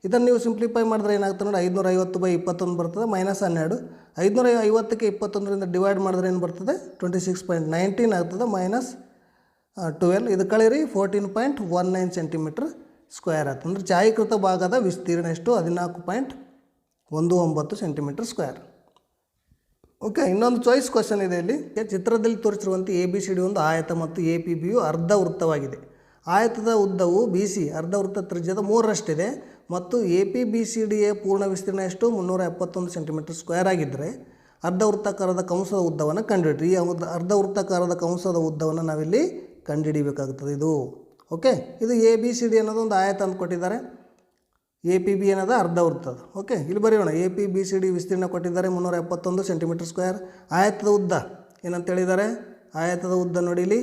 ಇದನ್ನು ನೀವು ಸಿಂಪ್ಲಿಫೈ ಮಾಡಿದ್ರೆ ಏನಾಗ್ತದೆ ನೋಡಿ ಐದುನೂರ ಐವತ್ತು ಬೈ ಇಪ್ಪತ್ತೊಂದು ಬರ್ತದೆ ಮೈನಸ್ ಹನ್ನೆರಡು. ಐದುನೂರ ಐವತ್ತಕ್ಕೆ ಇಪ್ಪತ್ತೊಂದರಿಂದ ಡಿವೈಡ್ ಮಾಡಿದ್ರೆ ಏನು ಬರ್ತದೆ? ಟ್ವೆಂಟಿ ಸಿಕ್ಸ್ ಪಾಯಿಂಟ್ ನೈನ್ಟೀನ್ ಆಗ್ತದೆ ಮೈನಸ್ ಟ್ವೆಲ್ ಇದು ಕಳೀರಿ fourteen point one nine centimetre square ಆಗ್ತದೆ. ಅಂದರೆ ಛಾಯೀಕೃತ ಭಾಗದ ವಿಸ್ತೀರ್ಣ ಎಷ್ಟು? ಹದಿನಾಲ್ಕು ಪಾಯಿಂಟ್ ಒಂದು ಒಂಬತ್ತು ಸೆಂಟಿಮೀಟ್ರ್ ಸ್ಕ್ವೇರ್ ಓಕೆ ಇನ್ನೊಂದು ಚಾಯ್ಸ್ ಕ್ವಶನ್ ಇದೆ ಇಲ್ಲಿ. ಚಿತ್ರದಲ್ಲಿ ತೋರಿಸಿರುವಂತೆ ಎ ಬಿ ಸಿ ಡಿ ಒಂದು ಆಯತ ಮತ್ತು ಎ ಪಿ ಬಿಯು ಅರ್ಧ ವೃತ್ತವಾಗಿದೆ. ಆಯತದ ಉದ್ದವು ಬಿ ಸಿ ಅರ್ಧ ವೃತ್ತ ತ್ರಿಜ್ಯದ ಮೂರರಷ್ಟಿದೆ ಮತ್ತು ಎ ಪಿ ಬಿ ಸಿ ಡಿಯ ಪೂರ್ಣ ವಿಸ್ತೀರ್ಣ ಎಷ್ಟು? ಮುನ್ನೂರ ಎಪ್ಪತ್ತೊಂದು ಸೆಂಟಿಮೀಟರ್ ಸ್ಕ್ವೇರ್ ಆಗಿದ್ದರೆ ಅರ್ಧ ವೃತ್ತಾಕಾರದ ಕಂಸದ ಉದ್ದವನ್ನು ಕಂಡುಹಿಡಿ ಈ ಅರ್ಧ ವೃತ್ತಾಕಾರದ ಕಂಸದ ಉದ್ದವನ್ನು ನಾವಿಲ್ಲಿ ಕಂಡುಹಿಡಿಬೇಕಾಗುತ್ತದೆ ಇದು. ಓಕೆ ಇದು ಎ ಬಿ ಸಿ ಡಿ ಅನ್ನೋದು ಒಂದು ಆಯತ ಅಂತ ಕೊಟ್ಟಿದ್ದಾರೆ ಎ ಪಿ ಬಿ ಏನದ ಅರ್ಧ ವೃತ್ತದ. ಓಕೆ ಇಲ್ಲಿ ಬರೆಯೋಣ. A P B C D ವಿಸ್ತೀರ್ಣ ಕೊಟ್ಟಿದ್ದಾರೆ ಮುನ್ನೂರ ಎಪ್ಪತ್ತೊಂದು ಸೆಂಟಿಮೀಟರ್ ಸ್ಕ್ವೇರ್ ಆಯತದ ಉದ್ದ ಏನಂತ ಹೇಳಿದ್ದಾರೆ? ಆಯತದ ಉದ್ದ ನೋಡಿ ಇಲ್ಲಿ.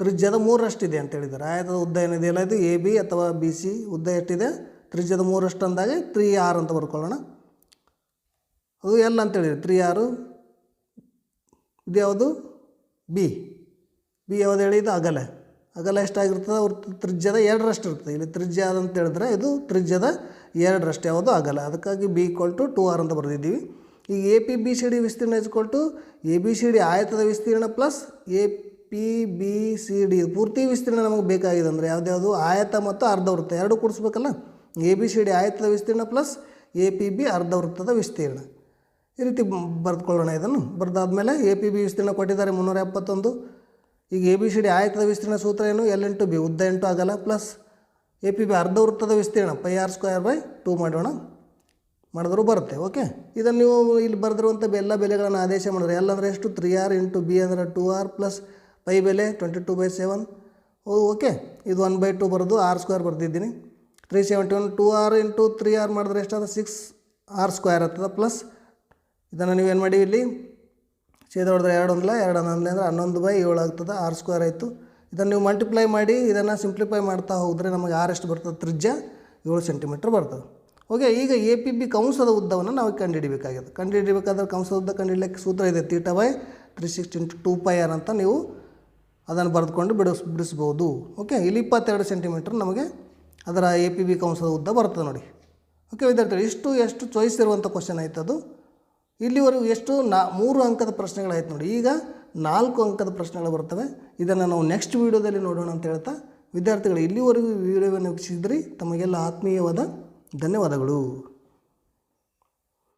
ತ್ರಿಜ್ಯದ ಮೂರಷ್ಟಿದೆ ಅಂತ ಹೇಳಿದ್ದಾರೆ. ಆಯತದ ಉದ್ದ ಏನಿದೆಯಲ್ಲ ಇದು? ಎ ಬಿ ಅಥವಾ ಬಿ ಸಿ ಉದ್ದ ಎಷ್ಟಿದೆ? ತ್ರಿಜ್ಯದ ಮೂರಷ್ಟು ಅಂದಾಗ ತ್ರೀ ಆರ್ ಅಂತ ಬರ್ಕೊಳ್ಳೋಣ. ಅದು ಎಲ್ ಅಂತ ಹೇಳಿದ್ರೆ ತ್ರೀ ಆರು ಇದು ಯಾವುದು? ಬಿ ಬಿ ಯಾವುದು ಹೇಳಿ? ಇದು ಅಗಲ. ಅಗಲ ಎಷ್ಟಾಗಿರ್ತದೆ ಅವ್ರ ತ್ರಿಜ್ಯದ ಎರಡರಷ್ಟು ಇರ್ತದೆ. ಇಲ್ಲಿ ತ್ರಿಜ್ಯ ಅಂತ ಹೇಳಿದ್ರೆ ಇದು ತ್ರಿಜ್ಯದ ಎರಡರಷ್ಟು, ಯಾವುದು ಅಗಲ. ಅದಕ್ಕಾಗಿ B equal to two R ಅಂತ ಬರೆದಿದ್ದೀವಿ. ಈಗ A P B C D ವಿಸ್ತೀರ್ಣ equal to A B C D ಆಯತದ ವಿಸ್ತೀರ್ಣ plus A P B C D ಪೂರ್ತಿ ವಿಸ್ತೀರ್ಣ ನಮಗೆ ಬೇಕಾಗಿದೆ ಅಂದರೆ ಯಾವುದ್ಯಾವುದು? ಆಯತ ಮತ್ತು ಅರ್ಧ ವೃತ್ತ. ಎರಡು ಕೂಡಿಸ್ಬೇಕಲ್ಲ? ಎ ಬಿ ಸಿ ಡಿ ಆಯತದ ವಿಸ್ತೀರ್ಣ ಪ್ಲಸ್ ಎ ಪಿ ಬಿ ಅರ್ಧ ವೃತ್ತದ ವಿಸ್ತೀರ್ಣ. ಈ ರೀತಿ ಬರೆದುಕೊಳ್ಳೋಣ ಇದನ್ನು. ಬರೆದಾದ್ಮೇಲೆ ಎ ಪಿ ಬಿ ವಿಸ್ತೀರ್ಣ ಕೊಟ್ಟಿದ್ದಾರೆ ಮುನ್ನೂರ ಎಪ್ಪತ್ತೊಂದು. ಈಗ ಎ ಬಿ ಸಿ ಡಿ ಆಯತದ ವಿಸ್ತೀರ್ಣ ಸೂತ್ರ ಏನು? ಎಲ್ ಇಂಟು ಬಿ ಉದ್ದ ಎಂಟು ಆಗಲ್ಲ ಪ್ಲಸ್ ಎ ಪಿ ಬಿ ಅರ್ಧ ವೃತ್ತದ ವಿಸ್ತೀರ್ಣ pi R square by two ಮಾಡೋಣ. ಮಾಡಿದ್ರು ಬರುತ್ತೆ ಓಕೆ ಇದನ್ನು ನೀವು ಇಲ್ಲಿ ಬರೆದಿರುವಂಥ ಎಲ್ಲ ಬೆಲೆಗಳನ್ನು ಆದೇಶ ಮಾಡಿದ್ರೆ ಎಲ್ಲ ಅಂದರೆ ಎಷ್ಟು? ತ್ರೀ ಆರ್ ಇಂಟು ಬಿ ಅಂದರೆ ಟೂ ಆರ್ ಪ್ಲಸ್ ಪೈ ಬೆಲೆ twenty two by seven O okay ಇದು ಒನ್ ಬೈ ಟು ಬರೆದು ಆರ್ ಸ್ಕ್ವೇರ್ ಬರೆದಿದ್ದೀನಿ. Three seventy one two R into three R ಮಾಡಿದ್ರೆ ಎಷ್ಟಾದ? ಸಿಕ್ಸ್ ಆರ್ ಸ್ಕ್ವೇರ್ ಆಗ್ತದೆ ಪ್ಲಸ್ ಇದನ್ನು ನೀವೇನು ಮಾಡಿ ಇಲ್ಲಿ? ಛೇದ ಹೊಡೆದ್ರೆ ಎರಡು ಒಂದಲ ಎರಡು ಹನ್ನೊಂದಲೆ ಅಂದರೆ ಹನ್ನೊಂದು ಬೈ ಏಳು ಆಗ್ತದೆ, ಆರ್ ಸ್ಕ್ವೇರ್ ಆಯಿತು. ಇದನ್ನು ನೀವು ಮಲ್ಟಿಪ್ಲೈ ಮಾಡಿ, ಇದನ್ನು ಸಿಂಪ್ಲಿಫೈ ಮಾಡ್ತಾ ಹೋದರೆ ನಮಗೆ ಆರ್ ಎಷ್ಟು ಬರ್ತದೆ? ತ್ರಿಜ್ಯ ಏಳು ಸೆಂಟಿಮೀಟ್ರ್ ಬರ್ತದೆ. ಓಕೆ ಈಗ ಎ ಪಿ ಬಿ ಕಂಸದ ಉದ್ದವನ್ನು ನಾವು ಕಂಡುಹಿಡಿಬೇಕಾಗಿದೆ. ಕಂಡುಹಿಡಿಬೇಕಾದ್ರೆ ಕಂಸದ ಉದ್ದ ಕಂಡುಹಿಡಲಿಕ್ಕೆ ಸೂತ್ರ ಇದೆ theta by three sixty into two pi R ಅಂತ ನೀವು ಅದನ್ನು ಬರೆದುಕೊಂಡು ಬಿಡಿಸ್ ಬಿಡಿಸ್ಬೋದು. ಓಕೆ ಇಲ್ಲಿ ಇಪ್ಪತ್ತೆರಡು ಸೆಂಟಿಮೀಟ್ರ್ ನಮಗೆ ಅದರ ಎ ಪಿ ಬಿ ಕಂಸದ ಉದ್ದ ಬರ್ತದೆ ನೋಡಿ. ಓಕೆ ವಿದ್ಯಾರ್ಥಿಗಳು, ಇಷ್ಟು, ಎಷ್ಟು ಚಾಯ್ಸ್ ಇರುವಂಥ ಕ್ವಶನ್ ಆಯ್ತದು. ಇಲ್ಲಿವರೆಗೂ ಎಷ್ಟು ನಾ ಮೂರು ಅಂಕದ ಪ್ರಶ್ನೆಗಳಾಯ್ತು ನೋಡಿ. ಈಗ ನಾಲ್ಕು ಅಂಕದ ಪ್ರಶ್ನೆಗಳು ಬರ್ತವೆ. ಇದನ್ನು ನಾವು ನೆಕ್ಸ್ಟ್ ವೀಡಿಯೋದಲ್ಲಿ ನೋಡೋಣ ಅಂತ ಹೇಳ್ತಾ ವಿದ್ಯಾರ್ಥಿಗಳು, ಇಲ್ಲಿವರೆಗೂ ವಿಡಿಯೋವನ್ನು ವೀಕ್ಷಿಸಿದ್ರಿ. ತಮಗೆಲ್ಲ ಆತ್ಮೀಯವಾದ ಧನ್ಯವಾದಗಳು.